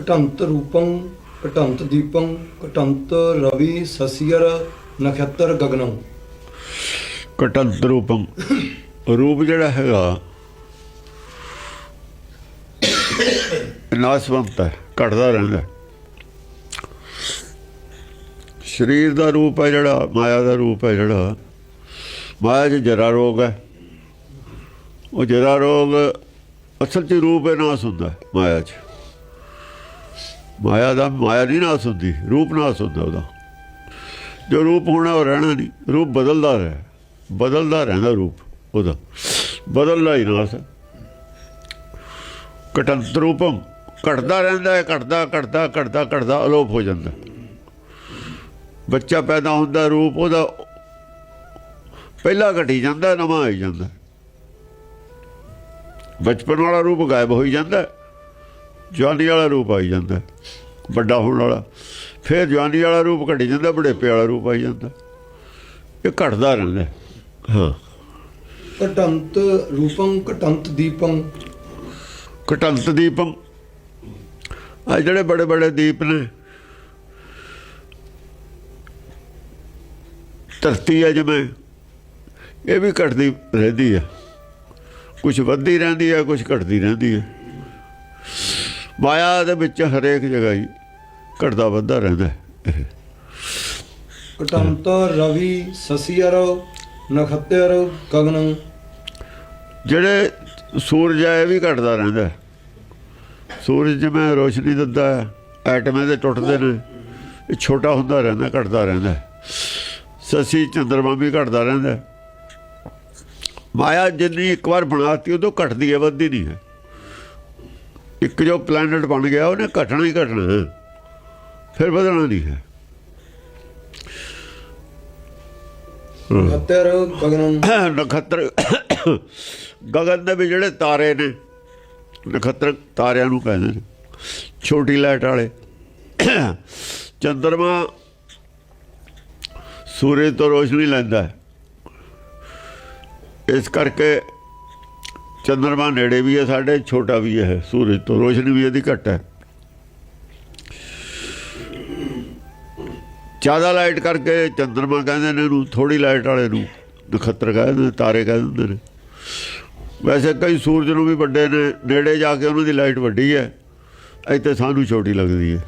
ਘਟੰਤ ਰੂਪੰ, ਘਟੰਤ ਦੀਪੰ, ਘਟੰਤ ਰਵੀ ਸਸਿਅਰ ਨਖਤਰ ਗਗਨੰ। ਘਟੰਤ ਰੂਪੰ। ਰੂਪ ਜਿਹੜਾ ਹੈਗਾ ਨਾਸਵੰਤ ਹੈ, ਘਟਦਾ ਰਹਿੰਦਾ ਸਰੀਰ ਦਾ ਰੂਪ ਹੈ ਜਿਹੜਾ, ਮਾਇਆ ਦਾ ਰੂਪ ਹੈ ਜਿਹੜਾ, ਮਾਇਆ 'ਚ ਜਰਾ ਰੋਗ ਹੈ। ਉਹ ਜਰਾ ਰੋਗ ਅਸਲ 'ਚ ਰੂਪ ਹੈ ਨਾਸ ਹੁੰਦਾ ਮਾਇਆ 'ਚ। ਮਾਇਆ ਦਾ ਮਾਇਆ ਨਹੀਂ ਨਾਸ ਹੁੰਦੀ, ਰੂਪ ਨਾਸ ਹੁੰਦਾ ਉਹਦਾ। ਜੋ ਰੂਪ ਹੋਣਾ ਉਹ ਰਹਿਣਾ ਨਹੀਂ, ਰੂਪ ਬਦਲਦਾ ਰਹਿ, ਬਦਲਦਾ ਰਹਿੰਦਾ ਰੂਪ ਉਹਦਾ। ਬਦਲਦਾ ਹੀ ਨਾਸ। ਹੈ ਕਟੰਤ ਰੂਪਮ, ਘਟਦਾ ਰਹਿੰਦਾ ਹੈ, ਘਟਦਾ ਘਟਦਾ ਘਟਦਾ ਘਟਦਾ, ਅਲੋਪ ਹੋ ਜਾਂਦਾ। ਬੱਚਾ ਪੈਦਾ ਹੁੰਦਾ, ਰੂਪ ਉਹਦਾ ਪਹਿਲਾ ਘਟੀ ਜਾਂਦਾ, ਨਵਾਂ ਆਈ ਜਾਂਦਾ। ਬਚਪਨ ਵਾਲਾ ਰੂਪ ਗਾਇਬ ਹੋਈ ਜਾਂਦਾ। ਜਵਾਨੀ ਵਾਲਾ ਰੂਪ ਆਈ ਜਾਂਦਾ ਵੱਡਾ ਹੋਣ ਵਾਲਾ। ਫਿਰ ਜਵਾਨੀ ਵਾਲਾ ਰੂਪ ਘਟੀ ਜਾਂਦਾ ਬੁਢੇਪੇ ਵਾਲਾ ਰੂਪ ਆਈ ਜਾਂਦਾ। ਇਹ ਘਟਦਾ ਰਹਿੰਦਾ ਹਾਂ। ਘਟੰਤ ਰੂਪੰ ਘਟੰਤ ਦੀਪੰ। ਕਟੰਤ ਦੀਪਮ ਆ ਜਿਹੜੇ ਬੜੇ ਬੜੇ ਦੀਪ ਨੇ ਧਰਤੀ ਹੈ ਜਿਵੇਂ ਇਹ ਵੀ ਘਟਦੀ ਰਹਿੰਦੀ ਹੈ। ਕੁਝ ਵੱਧਦੀ ਰਹਿੰਦੀ ਹੈ ਕੁਝ ਘਟਦੀ ਰਹਿੰਦੀ ਹੈ। ਮਾਇਆ ਦੇ ਵਿੱਚ ਹਰੇਕ ਜਗ੍ਹਾ ਹੀ ਘਟਦਾ ਵੱਧਦਾ ਰਹਿੰਦਾ ਹੈ। ਘਟੰਤ ਰਵੀ ਸਸਿਅਰ ਨਖੱਤਰ ਗਗਨੰ ਜਿਹੜੇ ਸੂਰਜ ਹੈ ਇਹ ਵੀ ਘਟਦਾ ਰਹਿੰਦਾ। ਸੂਰਜ ਜਿਵੇਂ ਰੋਸ਼ਨੀ ਦਿੰਦਾ ਹੈ ਐਟਮ ਇਹਦੇ ਟੁੱਟਦੇ ਨੇ ਇਹ ਛੋਟਾ ਹੁੰਦਾ ਰਹਿੰਦਾ ਘਟਦਾ ਰਹਿੰਦਾ। ਸਸੀ ਚੰਦਰਮਾ ਵੀ ਘਟਦਾ ਰਹਿੰਦਾ। ਮਾਇਆ ਜਿੰਨੀ ਇੱਕ ਵਾਰ ਬਣਾਤੀ ਉਦੋਂ ਘਟਦੀ ਹੈ ਵੱਧਦੀ ਨਹੀਂ ਹੈ ਇੱਕ ਜੋ ਪਲੈਨਟ ਬਣ ਗਿਆ ਉਹਨੇ ਘਟਣਾ ਹੀ ਘਟਣਾ ਹੈ। ਫਿਰ ਵਧਣਾ ਨਹੀਂ ਹੈ। ਨਖੱਤਰ ਗਗਨੰ ਨਖੱਤਰ ਗਗਨ ਦੇ ਵੀ ਜਿਹੜੇ ਤਾਰੇ ਨੇ ਨਖੱਤਰ ਤਾਰਿਆਂ ਨੂੰ ਕਹਿੰਦੇ ਨੇ। ਛੋਟੀ ਲਾਈਟ ਵਾਲੇ। ਚੰਦਰਮਾ ਸੂਰਜ ਤੋਂ ਰੋਸ਼ਨੀ ਲੈਂਦਾ ਹੈ। ਇਸ ਕਰਕੇ ਚੰਦਰਮਾ ਨੇੜੇ ਵੀ ਹੈ, ਸਾਡੇ ਛੋਟਾ ਵੀ ਹੈ, ਸੂਰਜ ਤੋਂ ਰੋਸ਼ਨੀ ਵੀ ਇਹਦੀ ਘੱਟ ਹੈ। ਜ਼ਿਆਦਾ ਲਾਈਟ ਕਰਕੇ ਚੰਦਰਮਾ ਕਹਿੰਦੇ ਨੇ ਇਹਨੂੰ ਥੋੜੀ ਲਾਈਟ ਵਾਲੇ ਨੂੰ, ਨਖੱਤਰ ਕਹਿੰਦੇ ਨੇ, ਤਾਰੇ ਕਹਿੰਦੇ ਨੇ। ਵੈਸੇ ਕਈ ਸੂਰਜ ਨੂੰ ਵੀ ਵੱਡੇ ਨੇ, ਨੇੜੇ ਜਾ ਕੇ ਉਹਨਾਂ ਦੀ ਲਾਈਟ ਵੱਡੀ ਹੈ, ਇੱਥੇ ਸਾਨੂੰ ਛੋਟੀ ਲੱਗਦੀ ਹੈ।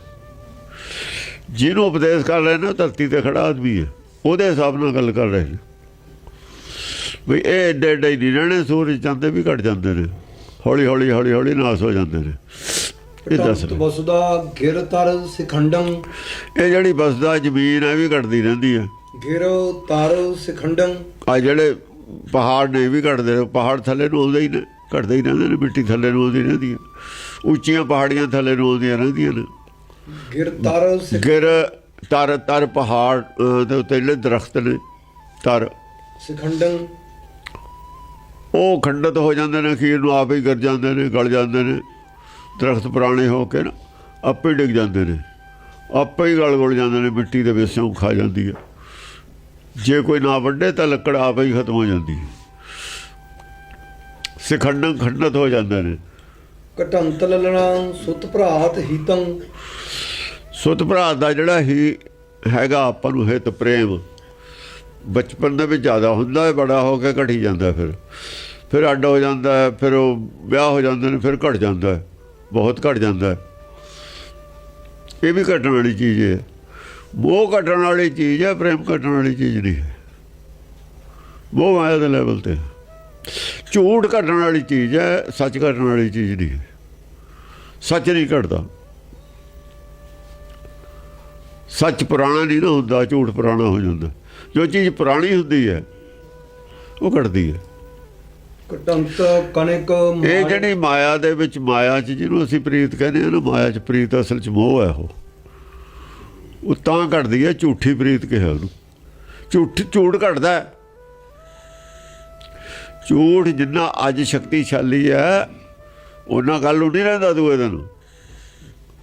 ਜਿਹਨੂੰ ਉਪਦੇਸ਼ ਕਰ ਰਹੇ ਨੇ ਉਹ ਧਰਤੀ ਤੇ ਖੜਾ ਆਦਮੀ ਹੈ, ਉਹਦੇ ਹਿਸਾਬ ਨਾਲ ਗੱਲ ਕਰ ਰਹੇ ਨੇ। ਵੀ ਇਹ ਏਡੇ ਹੀ ਨਹੀਂ ਰਹਿਣੇ ਸੂਰਜ ਚੰਦੇ ਵੀ ਘਟ ਜਾਂਦੇ ਨੇ। ਹੌਲੀ ਹੌਲੀ ਹੌਲੀ ਹੌਲੀ ਨਾਸ ਹੋ ਜਾਂਦੇ ਨੇ। ਇਹ ਦੱਸ ਵਸੁਦਾ ਗਿਰ ਤਰ ਸਿਖੰਡੰ ਇਹ ਜਿਹੜੀ ਬਸਦਾ ਜ਼ਮੀਨ ਹੈ ਵੀ ਘਟਦੀ ਰਹਿੰਦੀ ਹੈ। ਗਿਰ ਤਰ ਸਿਖੰਡੰ ਆ ਜਿਹੜੇ ਪਹਾੜ ਨੇ ਵੀ ਘਟਦੇ ਨੇ। ਪਹਾੜ ਥੱਲੇ ਆਉਂਦੇ ਹੀ ਨੇ ਘਟਦੇ ਹੀ ਰਹਿੰਦੇ ਨੇ ਮਿੱਟੀ ਥੱਲੇ ਆਉਂਦੀ ਰਹਿੰਦੀ ਹੈ। ਉੱਚੀਆਂ ਪਹਾੜੀਆਂ ਥੱਲੇ ਆਉਂਦੀਆਂ ਰਹਿੰਦੀਆਂ ਨੇ। ਗਿਰ ਤਰ ਗਿਰ ਤਰ ਤਰ ਪਹਾੜ ਦੇ ਉੱਤੇ ਜਿਹੜੇ ਦਰਖਤ ਨੇ ਤਰ। ਸਿਖੰਡੰ ਉਹ ਖੰਡਿਤ ਹੋ ਜਾਂਦੇ ਨੇ ਅਖੀਰ ਨੂੰ ਆਪ ਹੀ ਗਰ ਜਾਂਦੇ ਨੇ ਗਲ ਜਾਂਦੇ ਨੇ। ਦਰਖਤ ਪੁਰਾਣੇ ਹੋ ਕੇ ਨਾ ਆਪੇ ਡਿੱਗ ਜਾਂਦੇ ਨੇ। ਆਪੇ ਹੀ ਗਲ ਗੁਲ ਜਾਂਦੇ ਨੇ ਮਿੱਟੀ ਦੇ ਵਿੱਚੋਂ ਖਾ ਜਾਂਦੀ ਹੈ ਜੇ ਕੋਈ ਨਾ ਵੱਡੇ ਤਾਂ ਲੱਕੜ ਆਪੇ ਹੀ ਖਤਮ ਹੋ ਜਾਂਦੀ ਹੈ ਸਿਖੰਡਨ ਖੰਡਿਤ ਹੋ ਜਾਂਦੇ ਨੇ। ਘਟੰਤ ਲਲਣਾ ਸੁਤ ਭਰਾਤ ਹੀਤੰ। ਸੁਤ ਭਰਾ ਦਾ ਜਿਹੜਾ ਹੀ ਹੈਗਾ ਆਪਾਂ ਨੂੰ ਹਿਤ ਪ੍ਰੇਮ ਬਚਪਨ ਦੇ ਵਿੱਚ ਜ਼ਿਆਦਾ ਹੁੰਦਾ ਹੈ ਬੜਾ ਹੋ ਕੇ ਘਟੀ ਜਾਂਦਾ ਫਿਰ। ਫਿਰ ਅੱਡ ਹੋ ਜਾਂਦਾ ਹੈ, ਫਿਰ ਉਹ ਵਿਆਹ ਹੋ ਜਾਂਦੇ ਨੇ, ਫਿਰ ਘਟ ਜਾਂਦਾ ਹੈ, ਬਹੁਤ ਘਟ ਜਾਂਦਾ ਹੈ। ਇਹ ਵੀ ਘਟਣ ਵਾਲੀ ਚੀਜ਼ ਹੈ। ਮੋਹ ਘਟਣ ਵਾਲੀ ਚੀਜ਼ ਹੈ, ਪ੍ਰੇਮ ਘਟਣ ਵਾਲੀ ਚੀਜ਼ ਨਹੀਂ ਹੈ। ਉਹ ਮਾਇਆ ਦੇ ਲੈਵਲ ਤੇ। ਝੂਠ ਘਟਣ ਵਾਲੀ ਚੀਜ਼ ਹੈ, ਸੱਚ ਘਟਣ ਵਾਲੀ ਚੀਜ਼ ਨਹੀਂ ਹੈ। ਸੱਚ ਨਹੀਂ ਘਟਦਾ। ਸੱਚ ਪੁਰਾਣਾ ਨਹੀਂ ਨਾ ਹੁੰਦਾ, ਝੂਠ ਪੁਰਾਣਾ ਹੋ ਜਾਂਦਾ। ਜੋ ਚੀਜ਼ ਪੁਰਾਣੀ ਹੁੰਦੀ ਹੈ, ਉਹ ਘਟਦੀ ਹੈ। ਘਟੰਤ ਕਣਿਕ ਇਹ ਜਿਹੜੀ ਮਾਇਆ ਦੇ ਵਿੱਚ, ਮਾਇਆ 'ਚ ਜਿਹਨੂੰ ਅਸੀਂ ਪ੍ਰੀਤ ਕਹਿੰਦੇ ਆ ਨਾ, ਮਾਇਆ 'ਚ ਪ੍ਰੀਤ ਅਸਲ 'ਚ ਮੋਹ ਹੈ ਉਹ। ਉਹ ਤਾਂ ਘਟਦੀ ਹੈ, ਝੂਠੀ ਪ੍ਰੀਤ ਕਿਹਾ ਉਹਨੂੰ। ਝੂਠ ਝੂਠ ਘਟਦਾ ਝੂਠ ਜਿੰਨਾ ਅੱਜ ਸ਼ਕਤੀਸ਼ਾਲੀ ਹੈ ਉਹਨਾਂ ਗੱਲ ਨੂੰ ਨਹੀਂ ਰਹਿੰਦਾ ਦੂਏ ਦਿਨ।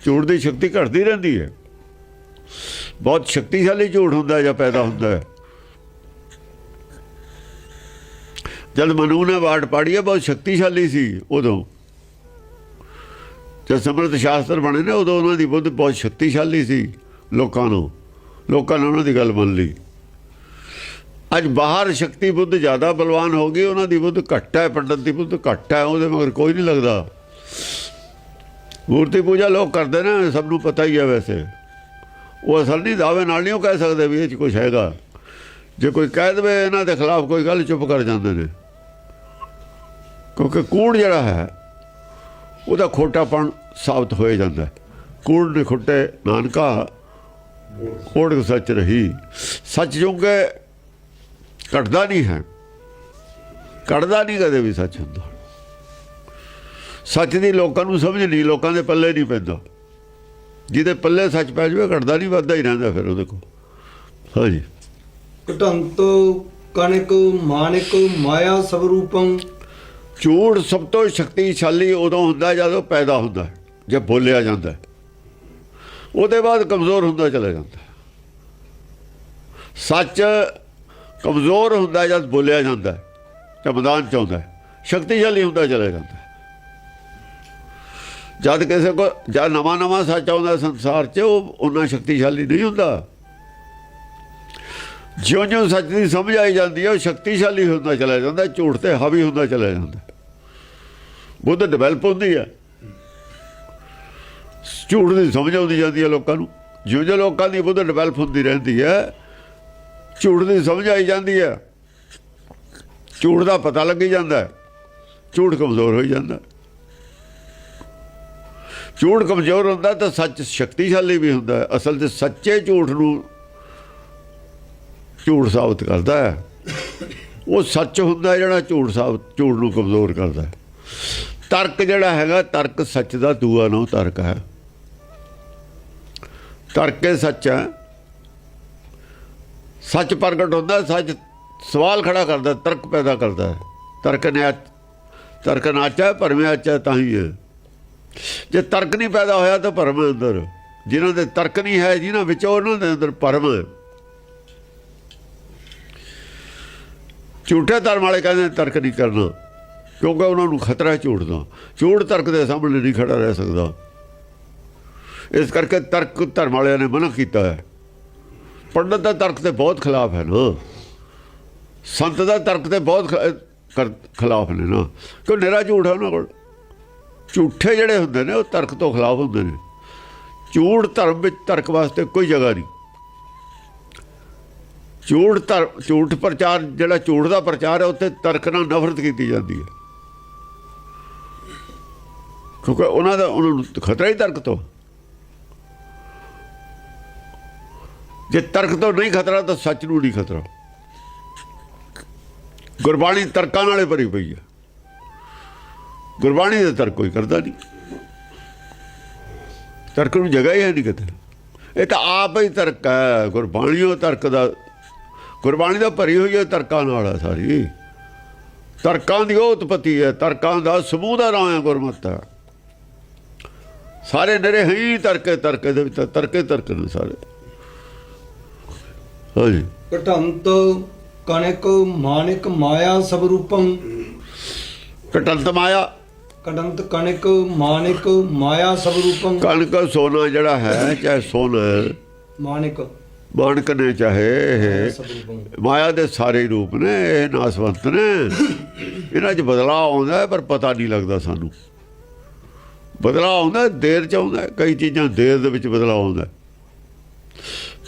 ਝੂਠ ਦੀ ਸ਼ਕਤੀ ਘਟਦੀ ਰਹਿੰਦੀ ਹੈ। ਬਹੁਤ ਸ਼ਕਤੀਸ਼ਾਲੀ ਝੂਠ ਹੁੰਦਾ ਜਾਂ ਪੈਦਾ ਹੁੰਦਾ ਹੈ। ਜਦ ਮਨੂ ਨੇ ਬਾਟ ਪਾੜੀ ਹੈ ਬਹੁਤ ਸ਼ਕਤੀਸ਼ਾਲੀ ਸੀ ਉਦੋਂ। ਜਦ ਸਮਰਥ ਸ਼ਾਸਤਰ ਬਣੇ ਨੇ, ਉਦੋਂ ਉਹਨਾਂ ਦੀ ਬੁੱਧ ਬਹੁਤ ਸ਼ਕਤੀਸ਼ਾਲੀ ਸੀ ਲੋਕਾਂ ਨੂੰ। ਲੋਕਾਂ ਨੇ ਉਹਨਾਂ ਦੀ ਗੱਲ ਮੰਨ ਲਈ। ਅੱਜ ਬਾਹਰ ਸ਼ਕਤੀ ਬੁੱਧ ਜ਼ਿਆਦਾ ਬਲਵਾਨ ਹੋ ਗਈ, ਉਹਨਾਂ ਦੀ ਬੁੱਧ ਘੱਟ ਹੈ, ਪੰਡਤ ਦੀ ਬੁੱਧ ਘੱਟ ਹੈ, ਉਹਦੇ ਮਗਰ ਕੋਈ ਨਹੀਂ ਲੱਗਦਾ। ਮੂਰਤੀ ਪੂਜਾ ਲੋਕ ਕਰਦੇ ਨੇ, ਸਭ ਨੂੰ ਪਤਾ ਹੀ ਹੈ ਵੈਸੇ। ਉਹ ਅਸਲ ਨਹੀਂ, ਦਾਅਵੇ ਨਾਲ ਨਹੀਂ ਉਹ ਕਹਿ ਸਕਦੇ ਵੀ ਇਹ ਚ ਕੁਝ ਹੈਗਾ। ਜੇ ਕੋਈ ਕਹਿ ਦੇਵੇ, ਇਹਨਾਂ ਦੇ ਖਿਲਾਫ ਕੋਈ ਗੱਲ ਚੁੱਪ ਕਰ ਜਾਂਦੇ ਨੇ। ਕਿਉਂਕਿ ਕੂੜ ਜਿਹੜਾ ਹੈ, ਉਹਦਾ ਖੋਟਾਪਣ ਸਾਬਤ ਹੋਏ ਜਾਂਦਾ ਹੈ। ਕੂੜ ਨੇ ਖੁੱਟੇ, ਨਾਨਕਾ, ਕੋੜ ਸੱਚ ਰਹੀ। ਸੱਚ ਜੋਗੇ ਘਟਦਾ ਨਹੀਂ ਹੈ। ਘਟਦਾ ਨਹੀਂ ਕਦੇ ਵੀ ਸੱਚ ਹੁੰਦਾ। ਸੱਚ ਦੀ ਲੋਕਾਂ ਨੂੰ ਸਮਝ ਨਹੀਂ, ਲੋਕਾਂ ਦੇ ਪੱਲੇ ਨਹੀਂ ਪੈਂਦਾ। ਜਿਹਦੇ ਪੱਲੇ ਸੱਚ ਪੈ ਜਾਵੇ, ਘਟਦਾ ਨਹੀਂ, ਵੱਧਦਾ ਹੀ ਰਹਿੰਦਾ ਫਿਰ ਉਹਦੇ ਕੋਲ। ਹਾਂਜੀ। ਘਟੰਤ ਕਣਕ ਮਾਨਿਕ ਮਾਇਆ ਸਭ ਝੂਠ ਸਭ ਤੋਂ ਸ਼ਕਤੀਸ਼ਾਲੀ ਉਦੋਂ ਹੁੰਦਾ ਜਦੋਂ ਪੈਦਾ ਹੁੰਦਾ ਜੇ ਬੋਲਿਆ ਜਾਂਦਾ ਉਹਦੇ ਬਾਅਦ ਕਮਜ਼ੋਰ ਹੁੰਦਾ ਚਲਾ ਜਾਂਦਾ ਸੱਚ ਕਮਜ਼ੋਰ ਹੁੰਦਾ ਜਦ ਬੋਲਿਆ ਜਾਂਦਾ ਹੈ, ਤੇ ਮੈਦਾਨ ਚ ਆਉਂਦਾ ਸ਼ਕਤੀਸ਼ਾਲੀ ਹੁੰਦਾ ਚਲਾ ਜਾਂਦਾ ਜਦ ਕਿਸੇ ਕੋ ਜਦ ਨਵਾਂ ਨਵਾਂ ਸੱਚ ਆਉਂਦਾ ਸੰਸਾਰ 'ਚ ਉਹ ਉਹਨਾਂ ਸ਼ਕਤੀਸ਼ਾਲੀ ਨਹੀਂ ਹੁੰਦਾ। ਜਿਉਂ ਜਿਉਂ ਸੱਚ ਦੀ ਸਮਝ ਆਈ ਜਾਂਦੀ ਹੈ ਉਹ ਸ਼ਕਤੀਸ਼ਾਲੀ ਹੁੰਦਾ ਚਲਾ ਜਾਂਦਾ ਝੂਠ ਤੇ ਹਾਵੀ ਹੁੰਦਾ ਚਲਾ ਜਾਂਦਾ ਬੁੱਧ ਡਿਵੈਲਪ ਹੁੰਦੀ ਹੈ ਝੂਠ ਦੀ ਸਮਝ ਆਉਂਦੀ ਜਾਂਦੀ ਹੈ ਲੋਕਾਂ ਨੂੰ। ਜਿਉਂ ਜਿਉਂ ਲੋਕਾਂ ਦੀ ਬੁੱਧ ਡਿਵੈਲਪ ਹੁੰਦੀ ਰਹਿੰਦੀ ਹੈ ਝੂਠ ਦੀ ਸਮਝ ਆਈ ਜਾਂਦੀ ਹੈ ਝੂਠ ਦਾ ਪਤਾ ਲੱਗੀ ਜਾਂਦਾ ਹੈ। ਝੂਠ ਕਮਜ਼ੋਰ ਹੋਈ ਜਾਂਦਾ। ਝੂਠ ਕਮਜ਼ੋਰ ਹੁੰਦਾ ਤਾਂ ਸੱਚ ਸ਼ਕਤੀਸ਼ਾਲੀ ਵੀ ਹੁੰਦਾ ਹੈ। ਅਸਲ 'ਚ ਸੱਚੇ ਝੂਠ ਨੂੰ ਝੂਠ ਸਾਬਤ ਕਰਦਾ ਹੈ। ਉਹ ਸੱਚ ਹੁੰਦਾ ਜਿਹੜਾ ਝੂਠ ਸਾਬਤ ਝੂਠ ਨੂੰ ਕਮਜ਼ੋਰ ਕਰਦਾ ਹੈ। ਤਰਕ ਜਿਹੜਾ ਹੈਗਾ, ਤਰਕ ਸੱਚ ਦਾ ਦੂਆ ਨੋ ਤਰਕ ਹੈ। ਤਰਕ ਇਹ ਸੱਚ ਹੈ। ਸੱਚ ਪ੍ਰਗਟ ਹੁੰਦਾ, ਸੱਚ ਸਵਾਲ ਖੜਾ ਕਰਦਾ, ਤਰਕ ਪੈਦਾ ਕਰਦਾ ਹੈ। ਤਰਕ ਨੇ ਤਰਕ ਨਾਚਾ ਭਰਮਿਆ ਆਚਾ, ਤਾਂ ਹੀ ਹੈ। ਜੇ ਤਰਕ ਨਹੀਂ ਪੈਦਾ ਹੋਇਆ ਤਾਂ ਭਰਮ ਹੈ ਅੰਦਰ। ਜਿਨ੍ਹਾਂ ਦੇ ਤਰਕ ਨਹੀਂ ਹੈ, ਜਿਨ੍ਹਾਂ ਵਿੱਚ ਉਹਨਾਂ ਦੇ ਅੰਦਰ ਭਰਮ ਹੈ। ਝੂਠੇ ਧਰਮ ਵਾਲੇ ਕਹਿੰਦੇ ਤਰਕ ਨਹੀਂ ਕਰਨਾ। ਕਿਉਂਕਿ ਉਹਨਾਂ ਨੂੰ ਖਤਰਾ ਹੈ ਝੂਠ ਦਾ। ਝੂਠ ਤਰਕ ਦੇ ਸਾਹਮਣੇ ਨਹੀਂ ਖੜਾ ਰਹਿ ਸਕਦਾ। ਇਸ ਕਰਕੇ ਤਰਕ ਧਰਮ ਵਾਲਿਆਂ ਨੇ ਮਨਾ ਕੀਤਾ ਹੈ। ਪੰਡਤ ਦਾ ਤਰਕ ਤੇ ਬਹੁਤ ਖਿਲਾਫ ਹੈ ਨਾ। ਸੰਤ ਦਾ ਤਰਕ ਤੇ ਬਹੁਤ ਖਿਲਾਫ ਨੇ ਨਾ। ਕਿਉਂ ਨਿਹਰਾ ਝੂਠ ਹੈ ਉਹਨਾਂ ਕੋਲ? ਝੂਠੇ ਜਿਹੜੇ ਹੁੰਦੇ ਨੇ, ਉਹ ਤਰਕ ਤੋਂ ਖਿਲਾਫ ਹੁੰਦੇ ਨੇ। ਝੂਠ ਧਰਮ ਵਿੱਚ ਤਰਕ ਵਾਸਤੇ ਕੋਈ ਜਗ੍ਹਾ ਨਹੀਂ। ਝੂਠ ਧਰਮ ਝੂਠ ਪ੍ਰਚਾਰ, ਜਿਹੜਾ ਝੂਠ ਦਾ ਪ੍ਰਚਾਰ ਹੈ ਉੱਤੇ ਤਰਕ ਨਾਲ ਨਫ਼ਰਤ ਕੀਤੀ ਜਾਂਦੀ ਹੈ। ਕਿਉਂਕਿ ਉਹਨਾਂ ਦਾ ਉਹਨਾਂ ਨੂੰ ਖਤਰਾ ਹੀ ਤਰਕ ਤੋਂ। ਜੇ ਤਰਕ ਤੋਂ ਨਹੀਂ ਖਤਰਾ, ਤਾਂ ਸੱਚ ਨੂੰ ਨਹੀਂ ਖਤਰਾ। ਗੁਰਬਾਣੀ ਤਰਕਾਂ ਨਾਲੇ ਭਰੀ ਪਈ ਹੈ ਗੁਰਬਾਣੀ ਦਾ ਤਰਕ ਕੋਈ ਕਰਦਾ ਨਹੀਂ। ਤਰਕ ਨੂੰ ਜਗ੍ਹਾ ਹੀ ਹੈ ਨਹੀਂ ਕਿਤੇ। ਇਹ ਤਾਂ ਆਪ ਹੀ ਤਰਕ ਹੈ। ਗੁਰਬਾਣੀਓ ਤਰਕ ਦਾ ਗੁਰਬਾਣੀ ਦਾ ਭਰੀ ਹੋਈ ਹੈ ਤਰਕਾਂ ਨਾਲ ਹੈ ਸਾਰੀ। ਤਰਕਾਂ ਦੀ ਉਹ ਉਤਪਤੀ ਹੈ। ਤਰਕਾਂ ਦਾ ਸਮੂਹ ਦਾ ਨਾਮ ਹੈ ਗੁਰਮਤਿ। ਸਾਰੇ ਨਰੇ ਹੀ ਤਰਕੇ ਤਰਕੇ ਦੇ ਵਿੱਚ ਤਰਕੇ ਤਰਕ ਨੇ ਸਾਰੇ। ਹਾਂਜੀ। ਘਟੰਤ ਕਣਕ ਮਾਨਿਕ ਮਾਇਆ ਸਭ ਰੂਪੰ ਕਟੰਤ ਮਾਇਆ। ਘਟੰਤ ਕਣਕ ਮਾਨਿਕ ਮਾਇਆ ਸਭ ਰੂਪੰ ਕਣਕ ਸੋਨਾ ਜਿਹੜਾ ਹੈ ਚਾਹੇ ਸੋਨਾ ਮਾਨਿਕ। ਮਾਣਕ ਨੇ ਚਾਹੇ ਮਾਇਆ ਦੇ ਸਾਰੇ ਰੂਪ ਨੇ ਇਹ ਨਾਸਵੰਤ ਨੇ। ਇਹਨਾਂ 'ਚ ਬਦਲਾਅ ਆਉਂਦਾ ਪਰ ਪਤਾ ਨਹੀਂ ਲੱਗਦਾ ਸਾਨੂੰ। ਬਦਲਾਅ ਆਉਂਦਾ, ਦੇਰ 'ਚ ਆਉਂਦਾ, ਕਈ ਚੀਜ਼ਾਂ ਦੇਰ ਦੇ ਵਿੱਚ ਬਦਲਾਅ ਆਉਂਦਾ।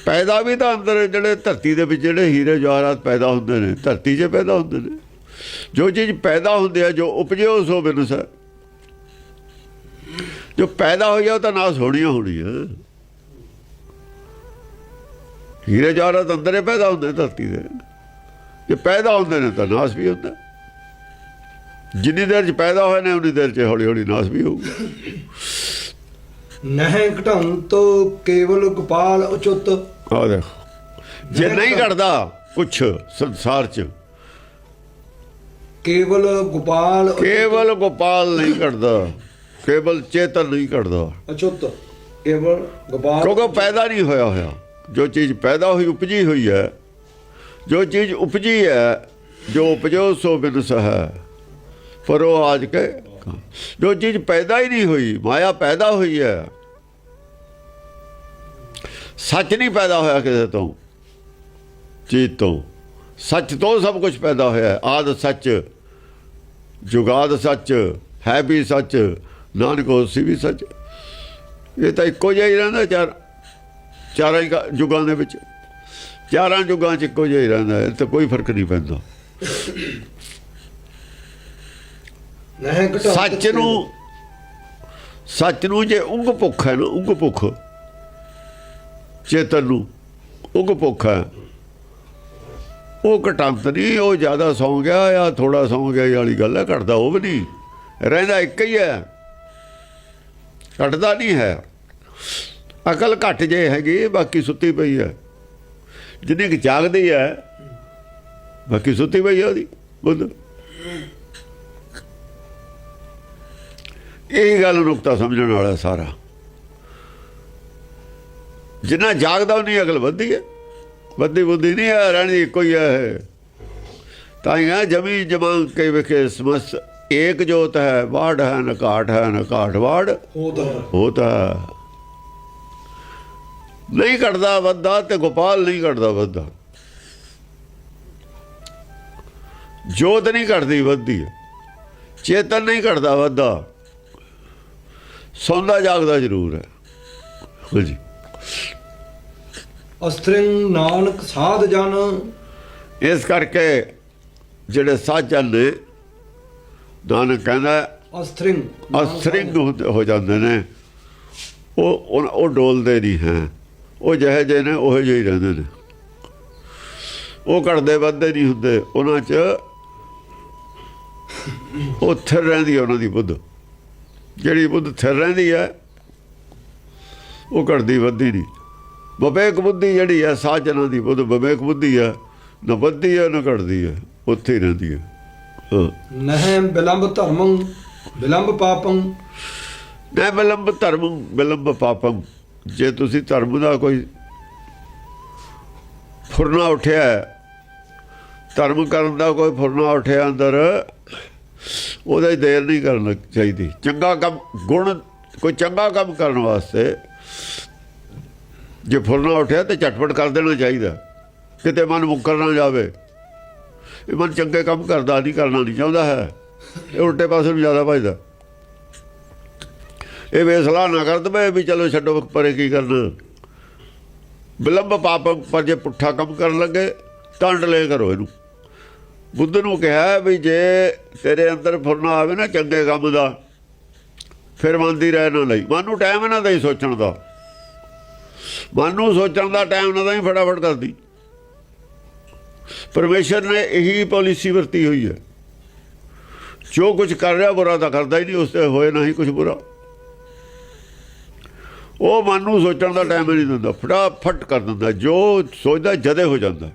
ਪੈਦਾ ਵੀ ਤਾਂ ਅੰਦਰ ਜਿਹੜੇ ਧਰਤੀ ਦੇ ਵਿੱਚ ਜਿਹੜੇ ਹੀਰੇ ਜਵਾਹਰਾਤ ਪੈਦਾ ਹੁੰਦੇ ਨੇ, ਧਰਤੀ 'ਚ ਪੈਦਾ ਹੁੰਦੇ ਨੇ। ਜੋ ਚੀਜ਼ ਪੈਦਾ ਹੁੰਦੀ ਹੈ ਜੋ ਉਪਜਿਓ ਸੋ ਬਿਨਸ ਜੋ ਪੈਦਾ ਹੋਈ ਹੈ ਉਹ ਤਾਂ ਨਾਸ ਹੋਣੀ ਹੋਣੀ ਹੈ ਹੀਰੇ ਜਵਾਹਰਾਤ ਅੰਦਰ ਪੈਦਾ ਹੁੰਦੇ ਧਰਤੀ ਦੇ। ਜੇ ਪੈਦਾ ਹੁੰਦੇ ਨੇ ਤਾਂ ਨਾਸ ਵੀ ਹੁੰਦਾ। ਜਿੰਨੀ ਦੇਰ ਚ ਪੈਦਾ ਹੋਏ ਨੇ ਉਨੀ ਦੇਰ ਚ ਹੌਲੀ ਹੌਲੀ ਨਾਸ ਵੀ ਹੋਊਗਾ। ਨਹਿ ਘਟੰਤ ਕੇਵਲ ਗੋਪਾਲ ਉਚੁੱਤ। ਆ ਦੇਖੋ। ਜੇ ਨਹੀਂ ਘਟਦਾ ਕੁਛ ਸੰਸਾਰ ਚ। ਕੇਵਲ ਗੋਪਾਲ ਕੇਵਲ ਗੋਪਾਲ ਨਹੀਂ ਘਟਦਾ। ਕੇਵਲ ਚੇਤਨ ਨਹੀਂ ਘਟਦਾ। ਅਚੁੱਤ ਕੇਵਲ ਗੋਪਾਲ ਕਿਉਂਕਿ ਪੈਦਾ ਨਹੀਂ ਹੋਇਆ ਹੋਇਆ। ਜੋ ਚੀਜ਼ ਪੈਦਾ ਹੋਈ ਉਪਜੀ ਹੋਈ ਹੈ। ਜੋ ਚੀਜ਼ ਉਪਜੀ ਹੈ ਜੋ ਉਪਜੋ ਸੋ ਬਿਨਸ ਹੈ ਪਰ ਉਹ ਆਜ ਕੇ। ਜੋ ਚੀਜ਼ ਪੈਦਾ ਹੀ ਨਹੀਂ ਹੋਈ, ਮਾਇਆ ਪੈਦਾ ਹੋਈ ਹੈ। ਸੱਚ ਨਹੀਂ ਪੈਦਾ ਹੋਇਆ ਕਿਸੇ ਤੋਂ, ਚੀਜ਼ ਤੋਂ। ਸੱਚ ਤੋਂ ਸਭ ਕੁਝ ਪੈਦਾ ਹੋਇਆ ਹੈ। ਆਦ ਸੱਚ, ਜੁਗਾਦ ਸੱਚ, ਹੈ ਵੀ ਸੱਚ, ਨਾਨਕ ਹੋਸੀ ਵੀ ਸੱਚ। ਇਹ ਤਾਂ ਇੱਕੋ ਜਿਹਾ ਹੀ ਰਹਿੰਦਾ ਚਾਰ, ਚਾਰਾਂ ਹੀ ਦੇ ਵਿੱਚ। ਚਾਰਾਂ ਯੁਗਾਂ 'ਚ ਇੱਕੋ ਜਿਹਾ ਹੀ ਰਹਿੰਦਾ ਹੈ ਤੇ ਕੋਈ ਫ਼ਰਕ ਨਹੀਂ ਪੈਂਦਾ। ਨਹਿ ਘਟਾਤ ਸੱਚ ਨੂੰ ਸੱਚ ਨੂੰ ਜੇ ਉਂਗ ਭੁੱਖ ਹੈ ਨਾ ਉਂਗ ਭੁੱਖ। ਚੇਤਨ ਨੂੰ ਉਂਗ ਭੁੱਖ ਹੈ। ਉਹ ਘਟੰਤ ਨਹੀਂ ਉਹ ਜ਼ਿਆਦਾ ਸੌਂ ਗਿਆ ਜਾਂ ਥੋੜਾ ਸੌਂ ਗਿਆ ਇਹ ਵਾਲੀ ਗੱਲ ਹੈ ਘਟਦਾ ਉਹ ਵੀ ਨਹੀਂ। ਰਹਿੰਦਾ ਇੱਕ ਹੀ ਹੈ। ਘਟਦਾ ਨਹੀਂ ਹੈ। ਅਕਲ ਘਟ ਜੇ ਹੈਗੀ ਬਾਕੀ ਸੁੱਤੀ ਪਈ ਹੈ। ਜਿੰਨੀ ਕਿ ਜਾਗਦੀ ਹੈ ਬਾਕੀ ਸੁੱਤੀ ਪਈ ਹੈ ਉਹਦੀ ਬੁੱਧ। ਇਹ ਗੱਲ ਨੁਕਤਾ ਸਮਝਣ ਵਾਲਾ ਸਾਰਾ। ਜਿੰਨਾ ਜਾਗਦਾ ਨਹੀਂ ਅਕਲ ਵੱਧਦੀ ਹੈ। ਵੱਧਦੀ ਬੁੱਧੀ ਨਹੀਂ ਹੈ ਰਹਿਣੀ ਇੱਕੋ ਹੀ ਹੈ। ਤਾਂ ਹੀ ਹੈ ਜਮੀ ਜਮਾਂ ਕੇ ਵਿਖੇ ਸਮਸ ਏਕ ਜੋਤ ਹੈ ਵਾੜ ਹੈ ਨਕਾਟ ਹੈ ਨਕਾਟ ਵਾੜ। ਹੋਦਾ ਹੋਤਾ ਨਹੀਂ ਘਟਦਾ ਵੱਧਦਾ ਤੇ ਗੋਪਾਲ ਨਹੀਂ ਘਟਦਾ ਵੱਧਦਾ। ਜੋਤ ਨਹੀਂ ਘਟਦੀ ਵੱਧਦੀ ਚੇਤਨ ਨਹੀਂ ਘਟਦਾ ਵੱਧਦਾ। ਸੌਂਦਾ ਜਾਗਦਾ ਜ਼ਰੂਰ ਹੈ। ਹਾਂਜੀ ਅਸਤਰਿੰਗ ਨਾਨਕ ਸਾਧ ਜਨ। ਇਸ ਕਰਕੇ ਜਿਹੜੇ ਸਾਜਨ ਨੇ ਨਾਨਕ ਕਹਿੰਦਾ ਅਸਤਰਿੰਗ ਅਸਰਿੰਗ ਹੁੰਦੇ- ਹੋ ਜਾਂਦੇ ਨੇ। ਉਹ ਉਹ- ਡੋਲਦੇ ਨਹੀਂ ਹੈ। ਉਹ ਜਿਹੇ ਜਿਹੇ ਨੇ ਉਹ ਜਿਹੇ ਹੀ ਰਹਿੰਦੇ ਨੇ। ਉਹ ਘਟਦੇ ਵੱਧਦੇ ਨਹੀਂ ਹੁੰਦੇ। ਉਹਨਾਂ 'ਚ ਉਹ ਥਿਰ ਰਹਿੰਦੀ ਹੈ ਉਹਨਾਂ ਦੀ ਬੁੱਧ। ਜਿਹੜੀ ਬੁੱਧ ਥਿਰ ਰਹਿੰਦੀ ਹੈ ਉਹ ਘਟਦੀ ਵੱਧਦੀ ਨਹੀਂ। ਵਿਵੇਕ ਬੁੱਧੀ ਜਿਹੜੀ ਹੈ ਸਾਜਨਾਂ ਦੀ ਬੁੱਧ ਵਿਵੇਕ ਬੁੱਧੀ ਹੈ ਨਾ ਵੱਧਦੀ ਹੈ ਨਾ ਘਟਦੀ ਹੈ ਉੱਥੇ ਹੀ ਰਹਿੰਦੀ ਹੈ। ਨਹਿ ਬਿਲੰਬ ਧਰਮੰ ਬਿਲੰਬ ਪਾਪੰ। ਨਾ ਬਿਲੰਬ ਧਰਮ ਬਿਲੰਬ ਪਾਪਮ ਜੇ ਤੁਸੀਂ ਧਰਮ ਦਾ ਕੋਈ ਫੁਰਨਾ ਉਠਿਆ ਧਰਮ ਕਰਨ ਦਾ ਕੋਈ ਫੁਰਨਾ ਉਠਿਆ ਅੰਦਰ ਉਹਦਾ ਹੀ ਦੇਰ ਨਹੀਂ ਕਰਨਾ ਚਾਹੀਦੀ। ਚੰਗਾ ਕੰਮ, ਗੁਣ, ਕੋਈ ਚੰਗਾ ਕੰਮ ਕਰਨ ਵਾਸਤੇ ਜੇ ਫੁਰਨਾ ਉੱਠਿਆ ਤੇ ਝਟਪਟ ਕਰ ਦੇਣਾ ਚਾਹੀਦਾ। ਕਿਤੇ ਮਨ ਮੁੱਕਰ ਨਾ ਜਾਵੇ। ਇਹ ਮਨ ਚੰਗੇ ਕੰਮ ਕਰਦਾ, ਨਹੀਂ ਕਰਨਾ ਨਹੀਂ ਚਾਹੁੰਦਾ ਹੈ। ਇਹ ਉਲਟੇ ਪਾਸੇ ਨੂੰ ਜ਼ਿਆਦਾ ਭਜਦਾ ਇਹ ਵੇਸਲਾ ਨਾ ਕਰ ਦਵੇ ਵੀ ਚਲੋ ਛੱਡੋ, ਪਰੇ ਕੀ ਕਰਨਾ। ਬਿਲੰਬ ਪਾਪ ਪਰ ਜੇ ਪੁੱਠਾ ਕੰਮ ਕਰਨ ਲੱਗੇ ਟੰਡ ਲੈ ਕਰੋ ਇਹਨੂੰ। ਬੁੱਧ ਨੂੰ ਕਿਹਾ ਵੀ ਜੇ ਤੇਰੇ ਅੰਦਰ ਫੁਰਨਾ ਆਵੇ ਨਾ ਚੰਗੇ ਕੰਮ ਦਾ, ਫਿਰ ਮੰਦੀ ਰਹਿ ਨਾ ਲਈ। ਮਨ ਨੂੰ ਟਾਈਮ ਨਾ ਦੇਈ ਸੋਚਣ ਦਾ। ਮਨ ਨੂੰ ਸੋਚਣ ਦਾ ਟਾਈਮ ਨਾ ਦੇਈ ਫਟਾਫਟ ਕਰਦੀ। ਪਰਮੇਸ਼ਰ ਨੇ ਇਹੀ ਪਾਲਿਸੀ ਵਰਤੀ ਹੋਈ ਹੈ। ਜੋ ਕੁਝ ਕਰ ਰਿਹਾ ਬੁਰਾ ਤਾਂ ਕਰਦਾ ਹੀ ਨਹੀਂ, ਉਸ ਤੇ ਹੋਏ ਨਹੀਂ ਕੁਝ ਬੁਰਾ। ਉਹ ਮਨ ਨੂੰ ਸੋਚਣ ਦਾ ਟਾਈਮ ਨਹੀਂ ਦਿੰਦਾ। ਫਟਾਫਟ ਕਰ ਦਿੰਦਾ। ਜੋ ਸੋਚਦਾ ਜਦੇ ਹੋ ਜਾਂਦਾ।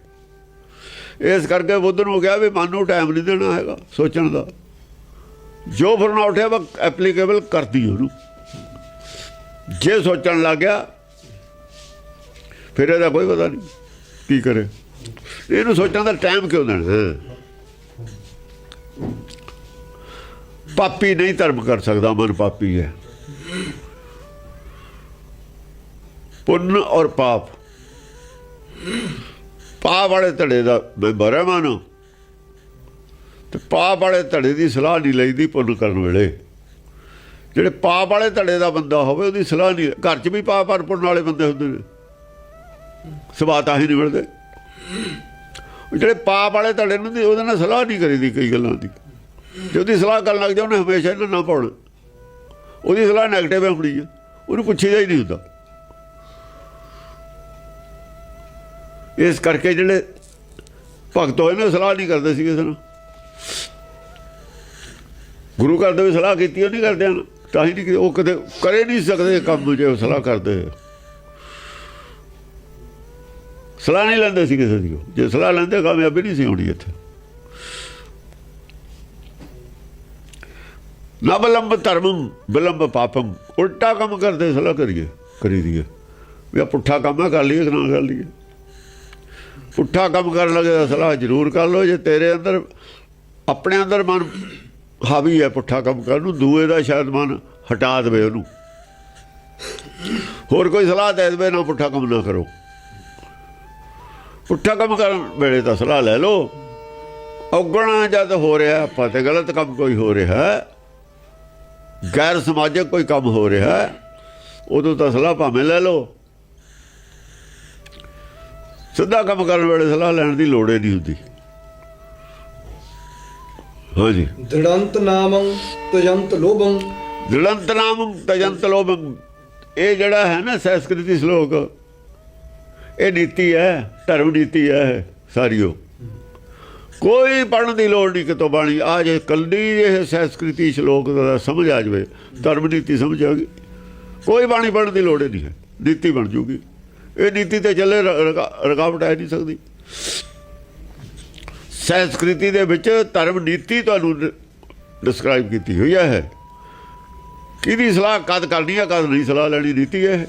ਇਸ ਕਰਕੇ ਬੁੱਧ ਨੂੰ ਕਿਹਾ ਵੀ ਮਨ ਨੂੰ ਟਾਈਮ ਨਹੀਂ ਦੇਣਾ ਹੈਗਾ ਸੋਚਣ ਦਾ। ਜੋ ਫਰਨਾ ਉਠਿਆ ਵਾ ਐਪਲੀਕੇਬਲ ਕਰਦੀ ਉਹਨੂੰ। ਜੇ ਸੋਚਣ ਲੱਗ ਗਿਆ, ਫਿਰ ਇਹਦਾ ਕੋਈ ਪਤਾ ਨਹੀਂ ਕੀ ਕਰੇ। ਇਹਨੂੰ ਸੋਚਣ ਦਾ ਟਾਈਮ ਕਿਉਂ ਦੇਣਾ? ਪਾਪੀ ਨਹੀਂ ਧਰਮ ਕਰ ਸਕਦਾ, ਮਨ ਪਾਪੀ ਹੈ। ਪੁੰਨ ਔਰ ਪਾਪ। ਪਾਪ ਵਾਲੇ ਧੜੇ ਦਾ ਮੈਂਬਰ ਹੈ ਮਨ ਤੇ ਪਾਪ ਵਾਲੇ ਧੜੇ ਦੀ ਸਲਾਹ ਨਹੀਂ ਲਈਦੀ ਪੁੰਨ ਕਰਨ ਵੇਲੇ। ਜਿਹੜੇ ਪਾਪ ਵਾਲੇ ਧੜੇ ਦਾ ਬੰਦਾ ਹੋਵੇ, ਉਹਦੀ ਸਲਾਹ ਨਹੀਂ ਘਰ 'ਚ ਵੀ ਪਾਪ ਪਰ ਪੁੰਨ ਵਾਲੇ ਬੰਦੇ ਹੁੰਦੇ ਨੇ। ਸੁਭਾਅ ਤਾਂ ਹੀ ਨਹੀਂ ਮਿਲਦੇ। ਜਿਹੜੇ ਪਾਪ ਵਾਲੇ ਧੜੇ ਨੂੰ, ਉਹਦੇ ਨਾਲ ਸਲਾਹ ਨਹੀਂ ਕਰੀਦੀ ਕਈ ਗੱਲਾਂ ਦੀ। ਜੇ ਉਹਦੀ ਸਲਾਹ ਕਰਨ ਲੱਗ ਜਾ ਉਹਨੇ ਹਮੇਸ਼ਾ ਇਹਨਾਂ ਨਾ ਪਾਉਣਾ। ਉਹਦੀ ਸਲਾਹ ਨੈਗੇਟਿਵ ਹੋਣੀ ਹੈ ਉਹਨੂੰ ਪੁੱਛੀਦਾ ਹੀ ਨਹੀਂ ਹੁੰਦਾ। ਇਸ ਕਰਕੇ ਜਿਹੜੇ ਭਗਤ ਹੋਏ ਨੇ ਸਲਾਹ ਨਹੀਂ ਕਰਦੇ ਸੀ ਕਿਸੇ ਨੂੰ। ਗੁਰੂ ਘਰ ਦੇ ਵੀ ਸਲਾਹ ਕੀਤੀ, ਉਹ ਨਹੀਂ ਕਰਦੇ ਹਨ। ਤਾਂ ਹੀ ਨਹੀਂ ਉਹ ਕਦੇ ਕਰੇ ਨਹੀਂ ਸਕਦੇ ਕੰਮ ਜੇ ਸਲਾਹ ਕਰਦੇ। ਸਲਾਹ ਨਹੀਂ ਲੈਂਦੇ ਸੀ ਕਿਸੇ ਦੀ ਜੇ ਸਲਾਹ ਲੈਂਦੇ, ਕਾਮਯਾਬੀ ਨਹੀਂ ਸੀ ਹੋਣੀ ਇੱਥੇ। ਨਾ ਬਲੰਬ ਧਰਮੰ, ਬਿਲੰਬ ਪਾਪਮ ਉਲਟਾ ਕੰਮ ਕਰਦੇ, ਸਲਾਹ ਕਰੀਏ, ਕਰੀ ਦੀਏ। ਵੀ ਆਹ ਪੁੱਠਾ ਕੰਮ ਹੈ ਕਰ ਲਈਏ ਕਿ ਨਾ ਕਰ ਲਈਏ। ਪੁੱਠਾ ਕੰਮ ਕਰਨ ਲੱਗੇ ਤਾਂ ਸਲਾਹ ਜ਼ਰੂਰ ਕਰ ਲਓ, ਜੇ ਤੇਰੇ ਅੰਦਰ, ਆਪਣੇ ਅੰਦਰ ਮਨ ਹਾਵੀ ਹੈ ਪੁੱਠਾ ਕੰਮ ਕਰਨ ਨੂੰ, ਦੂਏ ਦਾ ਸ਼ਾਇਦ ਮਨ ਹਟਾ ਦੇਵੇ ਉਹਨੂੰ। ਹੋਰ ਕੋਈ ਸਲਾਹ ਦੇ ਦੇਵੇ, ਨਾ ਪੁੱਠਾ ਕੰਮ ਨਾ ਕਰੋ। ਪੁੱਠਾ ਕੰਮ ਕਰਨ ਵੇਲੇ ਤਾਂ ਸਲਾਹ ਲੈ ਲਓ। ਔਗਣਾ ਜਦ ਹੋ ਰਿਹਾ, ਆਪਾਂ ਤੇ ਗਲਤ ਕੰਮ ਕੋਈ ਹੋ ਰਿਹਾ ਗੈਰ ਸਮਾਜਿਕ ਕੋਈ ਕੰਮ ਹੋ ਰਿਹਾ ਉਦੋਂ ਤਾਂ ਸਲਾਹ ਭਾਵੇਂ ਲੈ ਲਓ। ਸਿੱਧਾ ਕੰਮ ਕਰਨ ਵੇਲੇ ਸਲਾਹ ਲੈਣ ਦੀ ਲੋੜ ਹੀ ਨਹੀਂ ਹੁੰਦੀ। ਹਾਂਜੀ ਦ੍ਰਿੜੰਤ ਨਾਮੰ ਤਜੰਤ ਲੋਭੰ। ਜਲੰਤ ਨਾਮ ਤਜੰਤ ਲੋਭੰ। ਇਹ ਜਿਹੜਾ ਹੈ ਨਾ ਸੰਸਕ੍ਰਿਤੀ ਸ਼ਲੋਕ ਇਹ ਨੀਤੀ ਹੈ ਧਰਮ ਨੀਤੀ ਹੈ ਸਾਰੀਓ ਕੋਈ ਪੜਨ ਦੀ ਲੋੜ ਨਹੀਂ ਕਿਤੋਂ ਬਾਣੀ। ਆ ਜੇ ਕੱਲੀ ਇਹ ਸੰਸਕ੍ਰਿਤੀ ਸ਼ਲੋਕ ਦਾ ਸਮਝ ਆ ਜਾਵੇ ਧਰਮ ਨੀਤੀ ਸਮਝ ਆ ਗਈ ਕੋਈ ਬਾਣੀ ਪੜਨ ਦੀ ਲੋੜ ਨਹੀਂ ਹੈ। ਨੀਤੀ ਬਣ ਜੂਗੀ ਇਹ ਨੀਤੀ ਤੇ ਚੱਲੇ ਰੁਕਾਵਟ ਆ ਨਹੀਂ ਸਕਦੀ। ਸੰਸਕ੍ਰਿਤੀ ਦੇ ਵਿੱਚ ਧਰਮ ਨੀਤੀ ਤੁਹਾਨੂੰ ਡਿਸਕ੍ਰਾਈਬ ਕੀਤੀ ਹੋਈ ਹੈ। ਕਿਹਦੀ ਸਲਾਹ, ਕਦ ਕਰਨੀ ਹੈ ਕਦ ਨਹੀਂ ਸਲਾਹ ਲੈਣੀ ਨੀਤੀ ਹੈ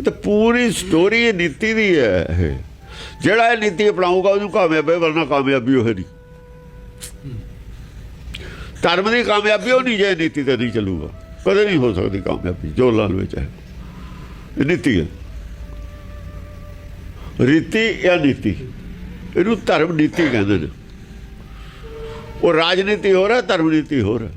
ਇਹ ਪੂਰੀ ਸਟੋਰੀ ਇਹ ਨੀਤੀ ਦੀ ਹੈ ਇਹ। ਜਿਹੜਾ ਇਹ ਨੀਤੀ ਅਪਣਾਊਗਾ, ਉਹਨੂੰ ਕਾਮਯਾਬੀ, ਵਰਨਾ ਕਾਮਯਾਬੀ ਉਹ ਨਹੀਂ। ਧਰਮ ਦੀ ਕਾਮਯਾਬੀ ਉਹ ਨਹੀਂ, ਜੇ ਨੀਤੀ ਤੇ ਨਹੀਂ ਚੱਲੂਗਾ। ਕਦੇ ਨਹੀਂ ਹੋ ਸਕਦੀ ਕਾਮਯਾਬੀ, ਜੋ ਲਾਲ ਵਿੱਚ ਹੈ। ਨੀਤੀ ਹੈ। ਰੀਤੀ ਜਾਂ ਨੀਤੀ? ਇਹਨੂੰ ਧਰਮ ਨੀਤੀ ਕਹਿੰਦੇ ਨੇ। ਉਹ ਰਾਜਨੀਤੀ ਹੋ ਰਿਹਾ, ਧਰਮ ਨੀਤੀ ਹੋ ਰਿਹਾ।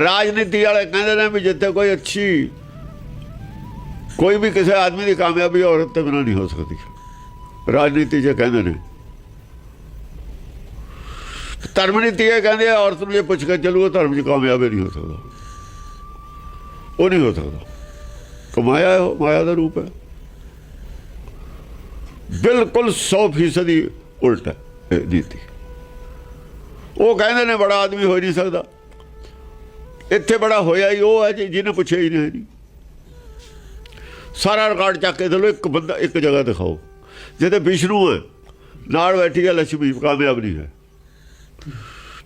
ਰਾਜਨੀਤੀ ਵਾਲੇ ਕਹਿੰਦੇ ਨੇ ਵੀ ਜਿੱਥੇ ਕੋਈ ਅੱਛੀ, ਕੋਈ ਵੀ ਕਿਸੇ ਆਦਮੀ ਦੀ ਕਾਮਯਾਬੀ ਔਰਤ ਤੇ ਬਿਨਾਂ ਨਹੀਂ ਹੋ ਸਕਦੀ। ਰਾਜਨੀਤੀ 'ਚ ਕਹਿੰਦੇ ਨੇ। ਧਰਮ ਨੀਤੀ ਇਹ ਕਹਿੰਦੇ ਔਰਤ ਨੂੰ ਜੇ ਪੁੱਛ ਕੇ ਚੱਲੂਗਾ, ਧਰਮ 'ਚ ਕਾਮਯਾਬ ਹੀ ਨਹੀਂ ਹੋ ਸਕਦਾ। ਉਹ ਨਹੀਂ ਹੋ ਸਕਦਾ। ਕਮਾਇਆ ਹੈ, ਉਹ ਮਾਇਆ ਦਾ ਰੂਪ ਹੈ। ਬਿਲਕੁਲ 100% ਦੀ ਉਲਟ ਹੈ ਇਹ ਨੀਤੀ। ਉਹ ਕਹਿੰਦੇ ਨੇ ਬੜਾ ਆਦਮੀ ਹੋ ਹੀ ਨਹੀਂ ਸਕਦਾ। ਇੱਥੇ ਬੜਾ ਹੋਇਆ ਹੀ ਉਹ ਹੈ ਜੀ, ਜਿਹਨੇ ਪੁੱਛਿਆ ਹੀ ਨਹੀਂ ਸਾਰਾ ਰਿਕਾਰਡ ਚੱਕ ਕੇ ਚਲੋ ਇੱਕ ਬੰਦਾ, ਇੱਕ ਜਗ੍ਹਾ ਦਿਖਾਓ। ਜਿਹਦੇ ਵਿਸ਼ਨੂੰ ਹੈ, ਨਾਲ ਬੈਠੀ ਹੈ ਲక్ష్ਮੀ ਕਾਮਯਾਬ ਨਹੀਂ ਹੈ।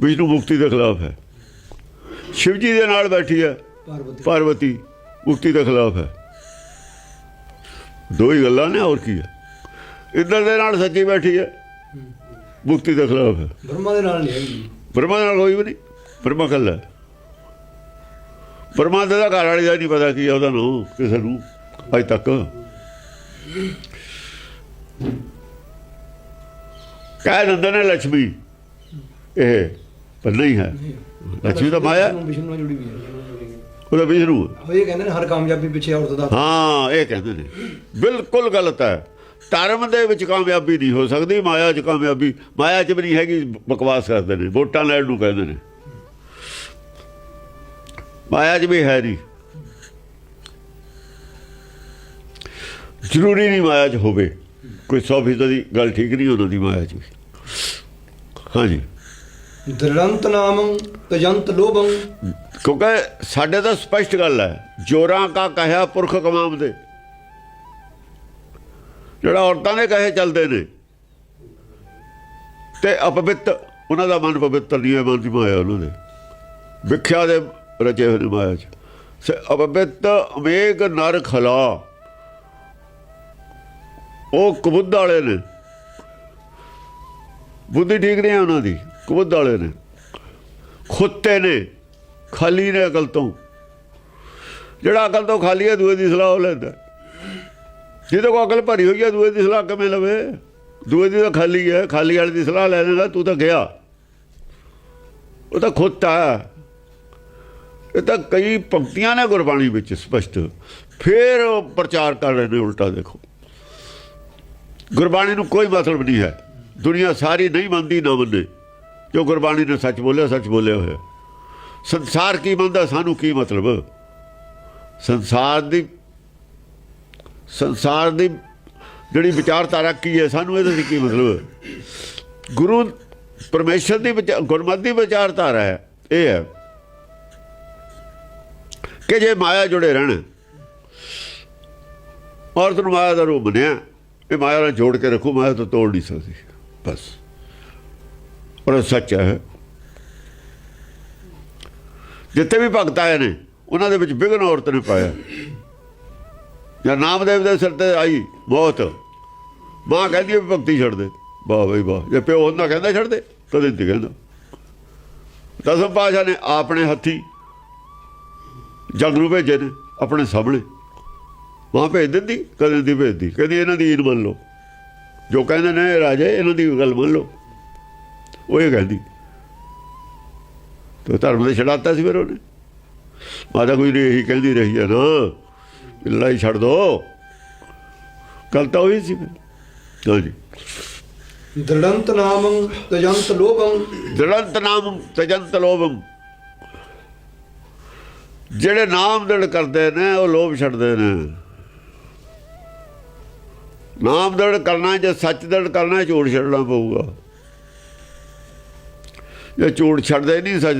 ਵਿਸ਼ਨੂੰ ਮੁਕਤੀ ਦੇ ਖਿਲਾਫ ਹੈ। ਸ਼ਿਵਜੀ ਦੇ ਨਾਲ ਬੈਠੀ ਹੈ। ਪਾਰਵਤੀ। ਮੁਕਤੀ ਦੇ ਖਿਲਾਫ ਹੈ। ਦੋ ਹੀ ਗੱਲਾਂ ਨੇ ਹੋਰ ਕੀ ਹੈ? ਇਧਰ ਦੇ ਨਾਲ ਸੱਚੀ ਬੈਠੀ ਹੈ ਮੁਕਤੀ ਦੇ ਖਿਲਾਫ ਹੈ। ਬ੍ਰਹਮਾ ਦੇ ਨਾਲ ਨਹੀਂ ਹੈਗੀ। ਬ੍ਰਹਮਾ ਨਾਲ ਕੋਈ ਵੀ ਨਹੀਂ। ਬ੍ਰਹਮਾ ਕੱਲਾ ਪਰਮਾਤਮਾ ਦਾ ਘਰ ਵਾਲੇ ਦਾ ਨਹੀਂ ਪਤਾ ਕੀ ਉਹਦਾ ਨਾਮ ਕਿਸੇ ਨੂੰ ਅਜ ਤੱਕ। ਕਹਿ ਦਿੰਦੇ ਨੇ ਲక్ష్ਮੀ ਇਹ ਪਰ ਨਹੀਂ ਹੈ। ਲక్ష్ਮੀ ਤਾਂ ਮਾਇਆ ਵਿਸ਼ਨੂੰ ਨਾਲ ਜੁੜੀ ਹੋਈ ਉਹਦਾ ਵਿਸ਼ਨੂੰ ਉਹ ਇਹ ਕਹਿੰਦੇ ਨੇ ਹਰ ਕਾਮਯਾਬੀ ਪਿੱਛੇ ਔਰਤ ਦਾ ਹਾਂ ਇਹ ਕਹਿੰਦੇ ਨੇ। ਬਿਲਕੁਲ ਗਲਤ ਹੈ। ਧਰਮ ਦੇ ਵਿੱਚ ਕਾਮਯਾਬੀ ਨਹੀਂ ਹੋ ਸਕਦੀ ਮਾਇਆ 'ਚ ਕਾਮਯਾਬੀ। ਮਾਇਆ 'ਚ ਵੀ ਨਹੀਂ ਹੈਗੀ ਬਕਵਾਸ ਕਰਦੇ ਨੇ। ਵੋਟਾਂ ਲੈਣ ਨੂੰ ਕਹਿੰਦੇ ਨੇ। ਮਾਇਆ 'ਚ ਵੀ ਹੈ ਨਹੀਂ। ਜ਼ਰੂਰੀ ਨਹੀਂ ਮਾਇਆ 'ਚ ਹੋਵੇ। ਕੋਈ 100% ਦੀ ਗੱਲ ਠੀਕ ਨਹੀਂ ਉਹਨਾਂ ਦੀ ਮਾਇਆ 'ਚ ਵੀ। ਹਾਂਜੀ। ਦ੍ਰਿੜੰਤ ਨਾਮੰ ਤਜੰਤ ਲੋਭੰ। ਕਿਉਂਕਿ ਸਾਡੇ ਤਾਂ ਸਪਸ਼ਟ ਗੱਲ ਹੈ, ਜੋਰਾਂ ਕਾ ਕਹਿਆ ਪੁਰਖ ਕਮਾਮ ਦੇ। ਜਿਹੜਾ ਔਰਤਾਂ ਦੇ ਕਹੇ ਚੱਲਦੇ ਨੇ, ਤੇ ਅਪਵਿੱਤ, ਉਹਨਾਂ ਦਾ ਮਨ ਪਵਿੱਤਰ ਨਹੀਂ ਹੈ ਮਨ ਦੀ ਮਾਇਆ ਉਹਨਾਂ ਦੇ। ਵਿਖਿਆ ਦੇ ਰਚੇ ਹੋਏ ਨੇ ਮਾਇਆ ਚ। ਸੇ, ਅਪਵਿੱਤ, ਅਵੇਗ ਨਰ ਖਲਾ ਉਹ ਕਬੁੱਧ ਵਾਲੇ ਨੇ। ਬੁੱਧੀ ਠੀਕ ਨਹੀਂ ਹੈ ਉਹਨਾਂ ਦੀ, ਕਬੁੱਧ ਵਾਲੇ ਨੇ। ਖੁੱਤੇ ਨੇ। ਖਾਲੀ ਨੇ ਅਕਲ ਤੋਂ। ਜਿਹੜਾ ਅਕਲ ਤੋਂ ਖਾਲੀ ਹੈ, ਦੂਏ ਦੀ ਸਲਾਹ ਉਹ ਲੈਂਦਾ। ਜਿਹਦੇ ਕੋਲ ਅਕਲ ਭਰੀ ਹੋਈ ਹੈ, ਦੂਏ ਦੀ ਸਲਾਹ ਕਿਵੇਂ ਲਵੇ? ਦੂਏ ਦੀ ਤਾਂ ਖਾਲੀ ਹੈ, ਖਾਲੀ ਵਾਲੇ ਦੀ ਸਲਾਹ ਲੈ ਲੈਣਾ ਤੂੰ ਤਾਂ ਗਿਆ। ਉਹ ਤਾਂ ਖੁੱਤਾ ਹੈ। ਇਹ ਤਾਂ ਕਈ ਪੰਕਤੀਆਂ ਨੇ ਗੁਰਬਾਣੀ ਵਿੱਚ, ਸਪਸ਼ਟ। ਫਿਰ ਉਹ ਪ੍ਰਚਾਰ ਕਰ ਰਹੇ ਨੇ, ਉਲਟਾ ਦੇਖੋ। ਗੁਰਬਾਣੀ ਨੂੰ ਕੋਈ ਮਤਲਬ ਨਹੀਂ ਹੈ। ਦੁਨੀਆ ਸਾਰੀ ਨਹੀਂ ਮੰਨਦੀ, ਨਾ ਮੰਨੇ। ਜੋ ਗੁਰਬਾਣੀ ਨੇ ਸੱਚ ਬੋਲਿਆ ਸੱਚ ਬੋਲਿਆ ਹੋਇਆ। ਸੰਸਾਰ ਕੀ ਮੰਨਦਾ, ਸਾਨੂੰ ਕੀ ਮਤਲਬ? ਸੰਸਾਰ ਦੀ ਸੰਸਾਰ ਦੀ ਜਿਹੜੀ ਵਿਚਾਰਧਾਰਾ ਕੀ ਹੈ, ਸਾਨੂੰ ਇਹਦੇ ਦੀ ਕੀ ਮਤਲਬ? ਗੁਰੂ ਪਰਮੇਸ਼ਰ ਦੀ ਵਿਚਾਰ ਗੁਰਮਤਿ ਦੀ ਵਿਚਾਰਧਾਰਾ ਹੈ, ਇਹ ਹੈ ਕਿ ਜੇ ਮਾਇਆ ਜੁੜੇ ਰਹਿਣ। ਔਰਤ ਨੂੰ ਮਾਇਆ ਦਾ ਰੂਪ ਬਣਿਆ ਇਹ ਮਾਇਆ ਨਾਲ ਜੋੜ ਕੇ ਰੱਖੋ, ਮਾਇਆ ਤੋਂ ਤੋੜ ਨਹੀਂ ਸਕਦੀ। ਬਸ। ਔਰ ਸੱਚ ਹੈ। ਜਿੱਥੇ ਵੀ ਭਗਤ ਆਏ ਨੇ, ਉਹਨਾਂ ਦੇ ਵਿੱਚ ਵਿਗਨ ਔਰਤ ਨੇ ਪਾਇਆ। ਜਾਂ ਨਾਮਦੇਵ ਦੇ ਸਿਰ ਤੇ ਆਈ ਮੌਤ। ਮਾਂ ਕਹਿੰਦੀ ਵੀ ਭਗਤੀ ਛੱਡ ਦੇ। ਵਾਹ ਬਈ ਵਾਹ, ਜੇ ਪਿਓ ਹੁੰਦਾ ਕਹਿੰਦਾ ਛੱਡ ਦੇ ਕਦੇ ਨਹੀਂ ਕਹਿੰਦਾ। ਦਸਮ ਪਾਸ਼ਾ ਨੇ ਆਪਣੇ ਹੱਥੀ ਜਗ ਨੂੰ ਭੇਜੇ ਨੇ, ਆਪਣੇ ਸਾਹਮਣੇ। ਮਾਂ ਭੇਜ ਦਿੰਦੀ, ਕਦੇ ਦੀ ਭੇਜਦੀ। ਕਹਿੰਦੀ, ਇਹਨਾਂ ਦੀ ਈਦ ਮੰਨ ਲਓ। ਜੋ ਕਹਿੰਦੇ ਨੇ ਰਾਜੇ, ਇਹਨਾਂ ਦੀ ਗੱਲ ਮੰਨ ਲਓ। ਉਹ ਇਹ ਕਹਿੰਦੀ। ਤੇ ਧਰਮ ਦੇ ਛਡਾਤਾ ਸੀ ਫਿਰ ਉਹਨੇ। ਮਾਤਾ ਕੋਈ ਨਹੀਂ ਇਹੀ ਕਹਿੰਦੀ ਰਹੀ ਹੈ ਨਾ ਲੜਾਈ ਛੱਡ ਦੋ। ਗੱਲ ਤਾਂ ਹੋਈ ਸੀ ਫਿਰ। ਹਾਂਜੀ ਦ੍ਰਿੜੰਤ ਨਾਮੰ ਤਜੰਤ ਲੋਭੰ। ਦ੍ਰਿੜੰਤ ਨਾਮ ਤਜੰਤ ਲੋਭਮ ਜਿਹੜੇ ਨਾਮ ਦੜ ਕਰਦੇ ਨੇ ਉਹ ਲੋਭ ਛੱਡਦੇ ਨੇ। ਨਾਮ ਦੜ ਕਰਨਾ ਜੇ ਸੱਚ ਦੜ ਕਰਨਾ ਝੂਠ ਛੱਡਣਾ ਪਊਗਾ। ਜੇ ਝੂਠ ਛੱਡਦੇ ਨਹੀਂ ਸੱਚ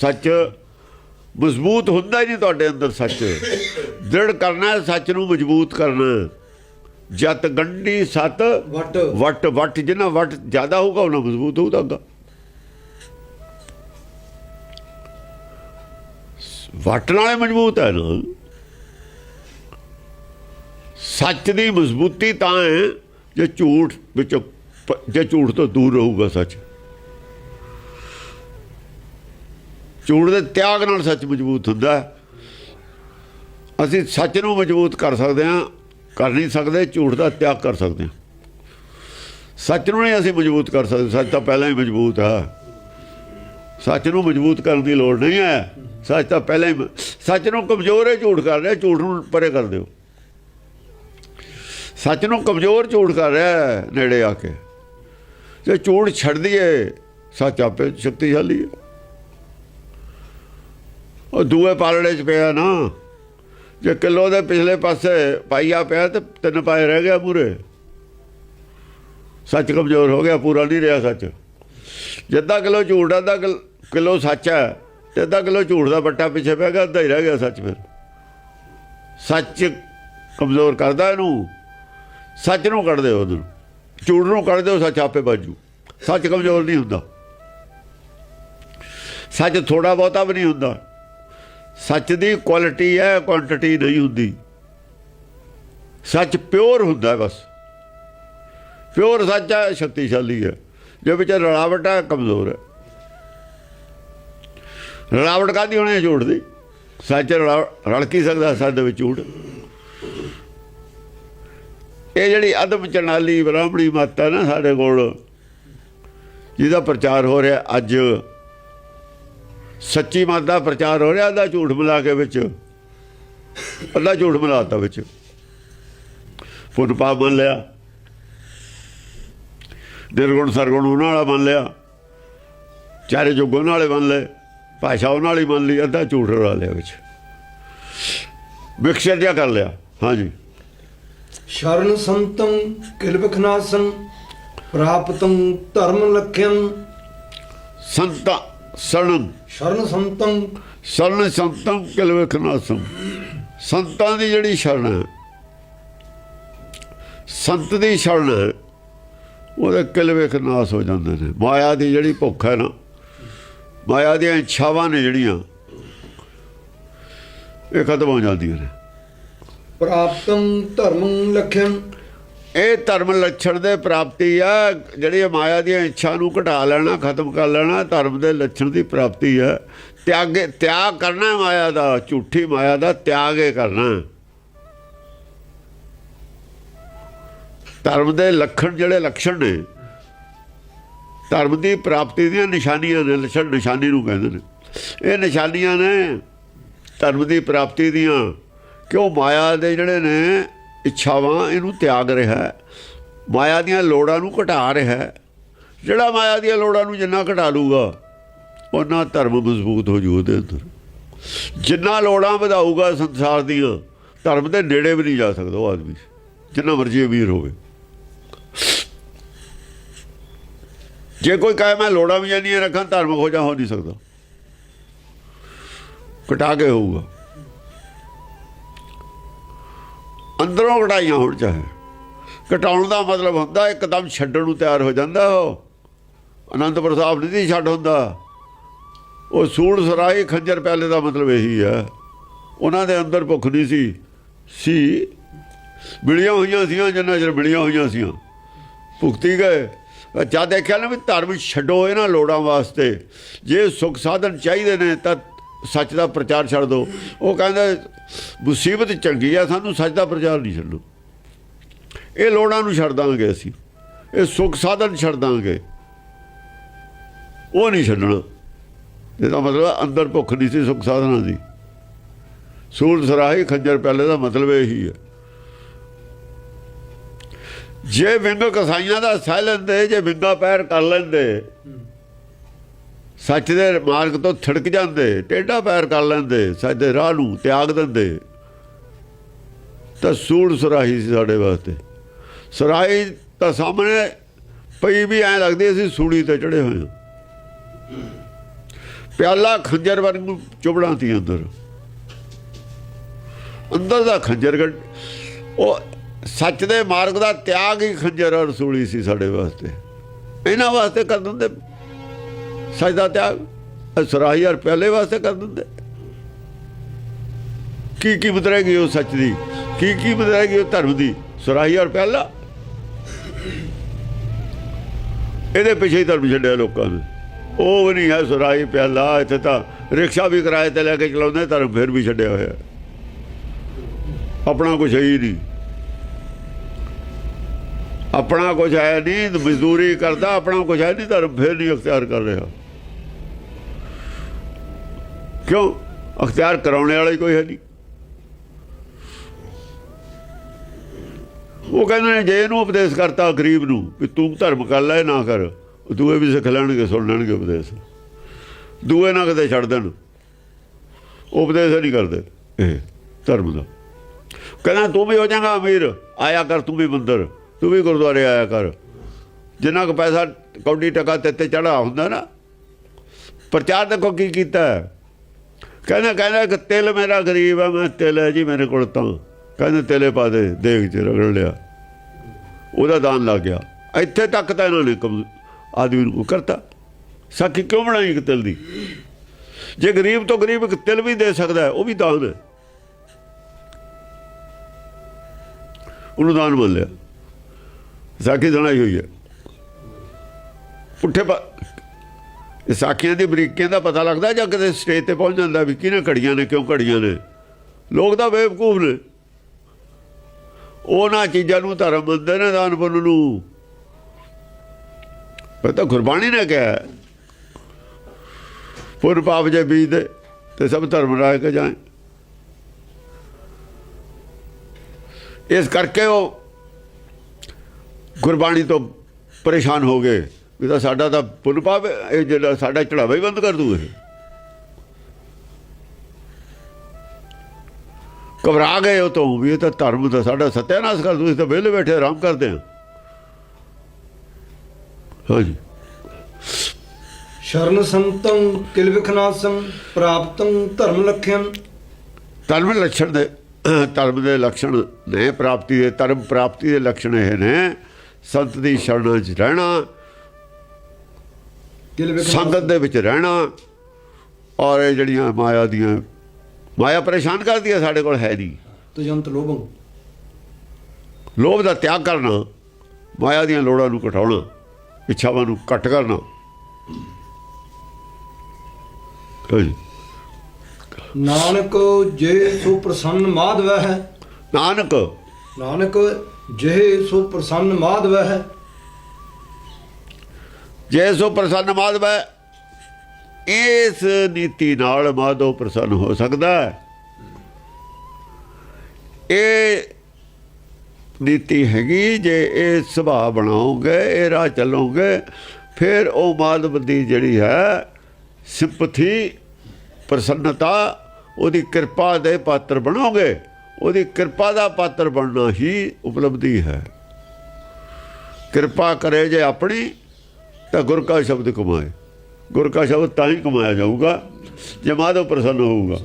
ਸੱਚ ਮਜ਼ਬੂਤ ਹੁੰਦਾ ਹੀ ਨਹੀਂ ਤੁਹਾਡੇ ਅੰਦਰ ਸੱਚ। ਦ੍ਰਿੜ ਕਰਨਾ ਹੈ, ਸੱਚ ਨੂੰ ਮਜ਼ਬੂਤ ਕਰਨਾ ਜਤ ਗੰਢੀ ਸਤ ਵਟ। ਵਟ ਵਟ ਜਿੰਨਾ ਵਟ ਜ਼ਿਆਦਾ ਹੋਊਗਾ ਉਹਨਾਂ ਮਜ਼ਬੂਤ ਹੋਊਗਾ ਅੱਗਾ। ਵਟ ਨਾਲੇ ਮਜ਼ਬੂਤ ਹੈ ਨਾ। ਸੱਚ ਦੀ ਮਜ਼ਬੂਤੀ ਤਾਂ ਹੈ ਜੇ ਝੂਠ ਵਿੱਚ ਜੇ ਝੂਠ ਤੋਂ ਦੂਰ ਰਹੂਗਾ ਸੱਚ। ਝੂਠ ਦੇ ਤਿਆਗ ਨਾਲ ਸੱਚ ਮਜ਼ਬੂਤ ਹੁੰਦਾ ਅਸੀਂ ਸੱਚ ਨੂੰ ਮਜ਼ਬੂਤ ਕਰ ਸਕਦੇ ਹਾਂ, ਕਰ ਨਹੀਂ ਸਕਦੇ, ਝੂਠ ਦਾ ਤਿਆਗ ਕਰ ਸਕਦੇ ਹਾਂ। ਸੱਚ ਨੂੰ ਨਹੀਂ ਅਸੀਂ ਮਜ਼ਬੂਤ ਕਰ ਸਕਦੇ, ਸੱਚ ਤਾਂ ਪਹਿਲਾਂ ਹੀ ਮਜ਼ਬੂਤ ਆ। ਸੱਚ ਨੂੰ ਮਜ਼ਬੂਤ ਕਰਨ ਦੀ ਲੋੜ ਨਹੀਂ ਹੈ। ਸੱਚ ਤਾਂ ਪਹਿਲਾਂ ਹੀ ਸੱਚ ਨੂੰ ਕਮਜ਼ੋਰ ਹੈ ਝੂਠ ਕਰ ਰਿਹਾ, ਝੂਠ ਨੂੰ ਪਰੇ ਕਰ ਦਿਓ। ਸੱਚ ਨੂੰ ਕਮਜ਼ੋਰ ਝੂਠ ਕਰ ਰਿਹਾ ਨੇੜੇ ਆ ਕੇ। ਜੇ ਝੂਠ ਛੱਡ ਦਈਏ, ਸੱਚ ਆਪੇ ਸ਼ਕਤੀਸ਼ਾਲੀ ਹੈ। ਉਹ ਦੂਏ ਪਾਲੜੇ 'ਚ ਪਿਆ ਨਾ। ਜੇ ਕਿਲੋ ਦੇ ਪਿਛਲੇ ਪਾਸੇ ਪਾਈਆ ਪਿਆ ਤੇ ਤਿੰਨ ਪਾਏ ਰਹਿ ਗਿਆ ਪੂਰੇ। ਸੱਚ ਕਮਜ਼ੋਰ ਹੋ ਗਿਆ, ਪੂਰਾ ਨਹੀਂ ਰਿਹਾ ਸੱਚ। ਜਿੱਦਾਂ ਕਿਲੋ ਝੂਠ ਦਾ ਅੱਧਾ ਕਿਲ- ਕਿਲੋ ਸੱਚ ਹੈ ਤੇ ਅੱਧਾ ਕਿਲੋ ਝੂਠ ਦਾ ਬੱਟਾ ਪਿੱਛੇ ਪੈ ਗਿਆ, ਅੱਧਾ ਹੀ ਰਹਿ ਗਿਆ ਸੱਚ ਫਿਰ। ਸੱਚ ਕਮਜ਼ੋਰ ਕਰਦਾ ਇਹਨੂੰ। ਸੱਚ ਨੂੰ ਕੱਢ ਦਿਓ ਉਹਨੂੰ। ਝੂਠ ਨੂੰ ਕੱਢ ਦਿਓ, ਸੱਚ ਆਪੇ ਬਾਜੂ ਸੱਚ ਕਮਜ਼ੋਰ ਨਹੀਂ ਹੁੰਦਾ। ਸੱਚ ਥੋੜਾ ਬਹੁਤਾ ਵੀ ਨਹੀਂ ਹੁੰਦਾ। ਸੱਚ ਦੀ ਕੁਆਲਿਟੀ ਹੈ ਕੁਆਂਟੀਟੀ ਨਹੀਂ ਹੁੰਦੀ। ਸੱਚ ਪਿਓਰ ਹੁੰਦਾ ਬਸ। ਪਿਓਰ ਸੱਚ ਹੈ, ਸ਼ਕਤੀਸ਼ਾਲੀ ਹੈ। ਜੇ ਵਿੱਚ ਰਲਾਵਟ ਹੈ, ਕਮਜ਼ੋਰ ਹੈ। ਰਲਾਵਟ ਕਾਦੀ ਹੋਣੀ ਝੂਠ ਦੀ? ਸੱਚ ਰਲਾ- ਰਲ ਕੀ ਸਕਦਾ ਸੱਚ ਦੇ ਵਿੱਚ ਝੂਠ? ਇਹ ਜਿਹੜੀ ਅਦਮ ਚਣਾਲੀ ਬ੍ਰਾਹਮਣੀ ਮਾਤਾ ਨਾ ਸਾਡੇ ਕੋਲ, ਜਿਹਦਾ ਪ੍ਰਚਾਰ ਹੋ ਰਿਹਾ ਅੱਜ। ਸੱਚੀ ਮੱਤ ਦਾ ਪ੍ਰਚਾਰ ਹੋ ਰਿਹਾ ਦਾ ਝੂਠ ਮਿਲਾ ਕੇ ਵਿੱਚ। ਅੱਲਾ ਝੂਠ ਮਿਲਾਤਾ ਵਿੱਚ। ਪਾਪ ਮੰਨ ਲਿਆ। ਨਿਰਗੁਣ ਸਰਗੁਣ ਉਹਨਾਂ ਵਾਲਾ ਮੰਨ ਲਿਆ। ਚਾਰੇ ਜੁਗ ਵਾਲੇ ਮੰਨ ਲਏ। ਭਾਸ਼ਾ ਉਹਨਾਂ ਵਾਲੀ ਮੰਨ ਲਈ ਅੱਧਾ ਝੂਠ ਰਲਾ ਲਿਆ ਵਿੱਚ। ਮਿਕਸਚਰ ਜਿਹਾ ਕਰ ਲਿਆ। ਹਾਂਜੀ। ਸ਼ਰਨ ਸੰਤੰ ਕਿਲਬਖਨਾਸੰ ਪ੍ਰਾਪਤੰ ਧਰਮ ਲਖਿਅੰ। ਸੰਤਾ। ਸਰਣ ਸ਼ਰਨ ਸੰਤੰ। ਸਰਣ ਸੰਤਮ ਕਿਲਵੇਖਨਾਸਮ ਸੰਤਾਂ ਦੀ ਜਿਹੜੀ ਸ਼ਰਨ ਹੈ ਸੰਤ ਦੀ ਸ਼ਰਨ ਉਹਦੇ ਕਿਲਵੇਖ ਨਾਸ ਹੋ ਜਾਂਦੇ ਨੇ। ਮਾਇਆ ਦੀ ਜਿਹੜੀ ਭੁੱਖ ਹੈ ਨਾ ਮਾਇਆ ਦੀਆਂ ਇੱਛਾਵਾਂ ਨੇ ਜਿਹੜੀਆਂ ਇਹ ਖਤਮ ਹੋ ਜਾਂਦੀਆਂ ਨੇ। ਪ੍ਰਾਪਤੰ ਧਰਮ ਲਖਿਅੰ। ਇਹ ਧਰਮ ਲੱਛਣ ਦੇ ਪ੍ਰਾਪਤੀ ਆ ਜਿਹੜੀ ਮਾਇਆ ਦੀਆਂ ਇੱਛਾ ਨੂੰ ਘਟਾ ਲੈਣਾ, ਖਤਮ ਕਰ ਲੈਣਾ, ਧਰਮ ਦੇ ਲੱਛਣ ਦੀ ਪ੍ਰਾਪਤੀ ਹੈ ਤਿਆਗੇ, ਤਿਆਗ ਕਰਨਾ ਮਾਇਆ ਦਾ, ਝੂਠੀ ਮਾਇਆ ਦਾ ਤਿਆਗ ਇਹ ਕਰਨਾ। ਧਰਮ ਦੇ ਲੱਖਣ ਜਿਹੜੇ ਲੱਛਣ ਨੇ, ਧਰਮ ਦੀ ਪ੍ਰਾਪਤੀ ਦੀਆਂ ਨਿਸ਼ਾਨੀਆਂ ਨੇ, ਲੱਛਣ ਨਿਸ਼ਾਨੀ ਨੂੰ ਕਹਿੰਦੇ ਨੇ। ਇਹ ਨਿਸ਼ਾਨੀਆਂ ਨੇ ਧਰਮ ਦੀ ਪ੍ਰਾਪਤੀ ਦੀਆਂ। ਕਿਉਂ ਮਾਇਆ ਦੇ ਜਿਹੜੇ ਨੇ ਇੱਛਾਵਾਂ ਇਹਨੂੰ ਤਿਆਗ ਰਿਹਾ ਹੈ। ਮਾਇਆ ਦੀਆਂ ਲੋੜਾਂ ਨੂੰ ਘਟਾ ਰਿਹਾ ਹੈ। ਜਿਹੜਾ ਮਾਇਆ ਦੀਆਂ ਲੋੜਾਂ ਨੂੰ ਜਿੰਨਾ ਘਟਾ ਲੂਗਾ ਉਹਨਾਂ ਧਰਮ ਮਜ਼ਬੂਤ ਹੋ ਜੂ ਉਹਦੇ ਅੰਦਰ। ਜਿੰਨਾ ਲੋੜਾਂ ਵਧਾਊਗਾ ਸੰਸਾਰ ਦੀਆਂ, ਧਰਮ ਦੇ ਨੇੜੇ ਵੀ ਨਹੀਂ ਜਾ ਸਕਦਾ ਉਹ ਆਦਮੀ। ਜਿੰਨਾ ਮਰਜ਼ੀ ਅਮੀਰ ਹੋਵੇ। ਜੇ ਕੋਈ ਕਹੇ, ਮੈਂ ਲੋੜਾਂ ਵੀ ਨਹੀਂ ਰੱਖਾਂ, ਧਰਮ ਖੋਜਾ ਹੋ ਨਹੀਂ ਸਕਦਾ। ਘਟਾ ਕੇ ਹੋਊਗਾ। ਅੰਦਰੋਂ ਘਟਾਈਆਂ ਹੋਣ ਚਾਹੇ ਘਟਾਉਣ ਦਾ ਮਤਲਬ ਹੁੰਦਾ, ਇੱਕਦਮ ਛੱਡਣ ਨੂੰ ਤਿਆਰ ਹੋ ਜਾਂਦਾ ਉਹ। ਅਨੰਦਪੁਰ ਸਾਹਿਬ ਨਹੀਂ ਸੀ ਛੱਡ ਹੁੰਦਾ। ਉਹ ਸੂੜ ਸਰਾਈ ਖੰਜਰ ਪਹਿਲੇ ਦਾ ਮਤਲਬ ਇਹੀ ਹੈ ਉਹਨਾਂ ਦੇ ਅੰਦਰ ਭੁੱਖ ਨਹੀਂ ਸੀ। ਸੀ, ਮਿਲੀਆਂ ਹੋਈਆਂ ਸੀਆਂ, ਜਿੰਨਾ ਚਿਰ ਮਿਲੀਆਂ ਹੋਈਆਂ ਸੀਆਂ। ਭੁਗਤੀ ਗਏ। ਜਦ ਦੇਖਿਆ ਨਾ ਵੀ ਧਰਮ ਛੱਡੋ ਇਹਨਾਂ ਲੋੜਾਂ ਵਾਸਤੇ। ਜੇ ਸੁਖ ਸਾਧਨ ਚਾਹੀਦੇ ਨੇ, ਤਾਂ ਸੱਚ ਦਾ ਪ੍ਰਚਾਰ ਛੱਡ ਦਿਓ ਉਹ ਕਹਿੰਦਾ, ਮੁਸੀਬਤ ਚੰਗੀ ਆ, ਸਾਨੂੰ ਸੱਚ ਦਾ ਪ੍ਰਚਾਰ ਨਹੀਂ ਛੱਡੋ। ਇਹ ਲੋੜਾਂ ਨੂੰ ਛੱਡ ਦਾਂਗੇ ਅਸੀਂ। ਇਹ ਸੁਖ ਸਾਧਨ ਛੱਡ ਦਾਂਗੇ। ਉਹ ਨਹੀਂ ਛੱਡਣਾ। ਇਹਦਾ ਮਤਲਬ ਅੰਦਰ ਭੁੱਖ ਨਹੀਂ ਸੀ ਸੁਖ ਸਾਧਨਾਂ ਦੀ। ਸੂਲ ਸਰਾਹੀ ਖੰਜਰ ਪਹਿਲੇ ਦਾ ਮਤਲਬ ਇਹੀ ਹੈ ਜੇ ਵਿੰਗ ਕਸਾਈਆਂ ਦਾ ਸਹਿ ਲੈਂਦੇ, ਜੇ ਵਿੰਗਾ ਪੈਰ ਕਰ ਲੈਂਦੇ ਸੱਚ ਦੇ ਮਾਰਗ ਤੋਂ ਥੜਕ ਜਾਂਦੇ, ਟੇਢਾ ਪੈਰ ਕਰ ਲੈਂਦੇ, ਸੱਚ ਦੇ ਰਾਹ ਨੂੰ ਤਿਆਗ ਦਿੰਦੇ। ਤਾਂ ਸੂਲ ਸਰਾਹੀ ਸੀ ਸਾਡੇ ਵਾਸਤੇ। ਸਰਾਹੀ ਤਾਂ ਸਾਹਮਣੇ ਪਈ ਵੀ ਐ ਲੱਗਦੀ ਅਸੀਂ ਸੂਲੀ ਤੇ ਚੜੇ ਹੋਏ ਹਾਂ। ਪਿਆਲਾ ਖੰਜਰ ਵਰਗ ਚੁਬੜਾਂ ਤੀ ਅੰਦਰ। ਅੰਦਰ ਦਾ ਖੰਜਰ ਗੱਡ ਉਹ ਸੱਚ ਦੇ ਮਾਰਗ ਦਾ ਤਿਆਗ ਹੀ ਖੰਜਰ ਔਰ ਸੂਲੀ ਸੀ ਸਾਡੇ ਵਾਸਤੇ। ਇਹਨਾਂ ਵਾਸਤੇ ਕਰ ਦਿੰਦੇ ਸੱਚ ਦਾ ਤਿਆਗ ਸਰਾਹੀ ਔਰ ਪਹਿਲੇ ਵਾਸਤੇ ਕਰ ਦਿੰਦੇ। ਕੀ ਕੀਮਤ ਰਹੇਗੀ ਉਹ ਸੱਚ ਦੀ? ਕੀ ਕੀਮਤ ਰਹੇਗੀ ਉਹ ਧਰਮ ਦੀ? ਸਰਾਹੀ ਔਰ ਪਹਿਲਾ ਇਹਦੇ ਪਿੱਛੇ ਹੀ ਧਰਮ ਛੱਡਿਆ ਲੋਕਾਂ ਨੇ। ਉਹ ਵੀ ਨਹੀਂ ਹੈ ਸਰਾਈ ਪਿਆਲਾ, ਇੱਥੇ ਤਾਂ ਰਿਕਸ਼ਾ ਵੀ ਕਿਰਾਏ ਤੇ ਲੈ ਕੇ ਚਲਾਉਂਦੇ, ਧਰਮ ਫਿਰ ਵੀ ਛੱਡਿਆ ਹੋਇਆ। ਆਪਣਾ ਕੁਝ ਹੈ ਹੀ ਨਹੀਂ। ਆਪਣਾ ਕੁਝ ਹੈ ਨਹੀਂ, ਮਜ਼ਦੂਰੀ ਕਰਦਾ, ਆਪਣਾ ਕੁਝ ਹੈ ਨਹੀਂ, ਧਰਮ ਫਿਰ ਨਹੀਂ ਅਖਤਿਆਰ ਕਰ ਰਿਹਾ। ਕਿਉਂ? ਅਖਤਿਆਰ ਕਰਾਉਣੇ ਵਾਲਾ ਹੀ ਕੋਈ ਹੈ ਨਹੀਂ। ਉਹ ਕਹਿੰਦੇ ਨੇ ਜੇ ਇਹਨੂੰ ਉਪਦੇਸ਼ ਕਰਤਾ ਗਰੀਬ ਨੂੰ ਵੀ ਤੂੰ ਧਰਮ ਕਰ ਲੈ ਨਾ ਕਰ ਦੂਏ ਵੀ ਸਿੱਖ ਲੈਣਗੇ ਸੁਣ ਲੈਣਗੇ ਉਪਦੇਸ਼। ਦੂਏ ਨਾ ਕਿਤੇ ਛੱਡ ਦੇਣ। ਉਪਦੇਸ਼ ਨਹੀਂ ਕਰਦੇ। ਇਹ। ਧਰਮ ਦਾ। ਕਹਿੰਦਾ ਤੂੰ ਵੀ ਹੋ ਜਾਏਗਾ ਅਮੀਰ ਆਇਆ ਕਰ ਤੂੰ ਵੀ ਮੰਦਰ ਤੂੰ ਵੀ ਗੁਰਦੁਆਰੇ ਆਇਆ ਕਰ। ਜਿੰਨਾ ਕੁ ਪੈਸਾ ਕੌਡੀ ਟਕਾ ਤੇ ਤੇ ਚੜਾ ਹੁੰਦਾ ਨਾ ਪ੍ਰਚਾਰ ਦੇਖੋ ਕੀ ਕੀਤਾ। ਕਹਿੰਦਾ ਕਹਿੰਦਾ ਕਿ ਤਿਲ ਮੇਰਾ ਗਰੀਬ ਹੈ ਮੈਂ ਤਿਲ ਹੈ ਜੀ, ਮੇਰੇ ਕੋਲ ਤਾਂ। ਕਹਿੰਦੇ, ਤਿਲੇ ਪਾ ਦੇ, ਦੇਖ ਚ ਰਗੜ ਲਿਆ। ਉਹਦਾ ਦਾਨ ਲੱਗ ਗਿਆ। ਇੱਥੇ ਤੱਕ ਤਾਂ ਇਹਨਾਂ ਨੇ ਕੰਮ ਆਦਮੀ ਨੂੰ ਕਰਤਾ। ਸਾਖੀ ਕਿਉਂ ਬਣਾਈ ਇੱਕ ਤਿਲ ਦੀ? ਜੇ ਗਰੀਬ ਤੋਂ ਗਰੀਬ ਇੱਕ ਤਿਲ ਵੀ ਦੇ ਸਕਦਾ ਉਹ ਵੀ ਦਾਨ ਹੈ। ਉਹਨੂੰ ਦਾਨ ਮੰਨ ਲਿਆ। ਸਾਖੀ ਸੁਣਾਈ ਹੋਈ ਹੈ। ਪੁੱਠੇ ਪਾ ਸਾਖੀਆਂ ਦੀ ਬਰੀਕੀਆਂ ਦਾ ਪਤਾ ਲੱਗਦਾ ਜਾਂ ਕਿਤੇ ਸਟੇਜ ਤੇ ਪਹੁੰਚ ਜਾਂਦਾ ਵੀ ਕਿਹਨੇ ਘੜੀਆਂ ਨੇ ਕਿਉਂ ਘੜੀਆਂ ਨੇ? ਲੋਕ ਤਾਂ ਬੇਵਕੂਫ ਨੇ। ਉਹਨਾਂ ਚੀਜ਼ਾਂ ਨੂੰ ਧਰਮ ਮੰਨਦੇ ਨੇ ਦਾਨ ਪੁੰਨ ਨੂੰ। ਪਤਾ ਗੁਰਬਾਣੀ ਨੇ ਕਿਹਾ ਹੈ, ਪੁੰਨ ਪਾਪ ਜੇ ਬੀਜ ਦੇ ਤੇ ਸਭ ਧਰਮ ਰਾਹ ਕੇ ਜਾਏ। ਇਸ ਕਰਕੇ ਉਹ ਗੁਰਬਾਣੀ ਤੋਂ ਪਰੇਸ਼ਾਨ ਹੋ ਗਏ। ਵੀ ਤਾਂ ਸਾਡਾ ਤਾਂ ਪੁੰਨ ਹੈ, ਇਹ ਜਿਹੜਾ ਸਾਡਾ ਚੜਾਵਾ ਹੀ ਬੰਦ ਕਰ ਦੂ ਇਹ। ਘਬਰਾ ਗਏ ਉਹ ਤੋਂ ਵੀ ਇਹ ਤਾਂ ਧਰਮ ਦਾ ਸਾਡਾ ਸਤਿਆਨਾਸ਼ ਕਰ ਦੂ ਇਸ ਤਾਂ ਵਿਹਲੇ ਬੈਠੇ ਆਰਾਮ ਕਰਦੇ ਹਾਂ। ਹਾਂਜੀ। ਸ਼ਰਨ ਸੰਤੰ ਕਿਲ ਵਿਖਨਾਸੰ ਪ੍ਰਾਪਤੰ ਧਰਮ ਲਖਿਅੰ। ਧਰਮ ਲੱਛਣ ਦੇ ਧਰਮ ਦੇ ਲਕਸ਼ਣ ਨੇ ਪ੍ਰਾਪਤੀ ਦੇ ਧਰਮ ਪ੍ਰਾਪਤੀ ਦੇ ਲਕਸ਼ਣ ਇਹ ਨੇ। ਸੰਤ ਦੀ ਸ਼ਰਨ 'ਚ ਰਹਿਣਾ ਸੰਗਤ ਦੇ ਵਿੱਚ ਰਹਿਣਾ ਔਰ ਇਹ ਜਿਹੜੀਆਂ ਮਾਇਆ ਦੀਆਂ ਮਾਇਆ ਪਰੇਸ਼ਾਨ ਕਰਦੀ ਹੈ ਸਾਡੇ ਕੋਲ ਹੈ ਨਹੀਂ। ਤਜੰਤ ਲੋਭੰ। ਲੋਭ ਦਾ ਤਿਆਗ ਕਰਨਾ ਮਾਇਆ ਦੀਆਂ ਲੋੜਾਂ ਨੂੰ ਘਟਾਉਣਾ ਇੱਛਾਵਾਂ ਨੂੰ ਘਟ ਕਰਨਾ। ਨਾਨਕ ਜੇ ਸੋ ਪ੍ਰਸੰਨ ਮਾਧਵ ਹੈ ਨਾਨਕ। ਨਾਨਕ ਜੇ ਸੋ ਪ੍ਰਸੰਨ ਮਾਧਵ ਹੈ ਜੇ ਸੋ ਪ੍ਰਸੰਨ ਮਾਧਵ ਹੈ। ਇਸ ਨੀਤੀ ਨਾਲ ਮਾਧੋ ਪ੍ਰਸੰਨ ਹੋ ਸਕਦਾ ਹੈ। ਇਹ ਨੀਤੀ ਹੈਗੀ, ਜੇ ਇਹ ਸੁਭਾਅ ਬਣਾਓਗੇ, ਇਹ ਰਾਹ ਚੱਲੋਗੇ, ਫਿਰ ਉਹ ਮਾਧਵ ਦੀ ਜਿਹੜੀ ਹੈ ਸਿੰਪਥੀ, ਪ੍ਰਸੰਨਤਾ, ਉਹਦੀ ਕਿਰਪਾ ਦੇ ਪਾਤਰ ਬਣੋਗੇ। ਉਹਦੀ ਕਿਰਪਾ ਦਾ ਪਾਤਰ ਬਣਨਾ ਹੀ ਉਪਲਬਧੀ ਹੈ। ਕਿਰਪਾ ਕਰੇ ਜੇ ਆਪਣੀ ਤਾਂ ਗੁਰ ਕਾ ਸ਼ਬਦ ਕਮਾਏ। ਗੁਰ ਕਾ ਸ਼ਬਦ ਤਾਂ ਹੀ ਕਮਾਇਆ ਜਾਊਗਾ, ਜੇ ਮਾਧਵ ਪ੍ਰਸੰਨ ਹੋਊਗਾ।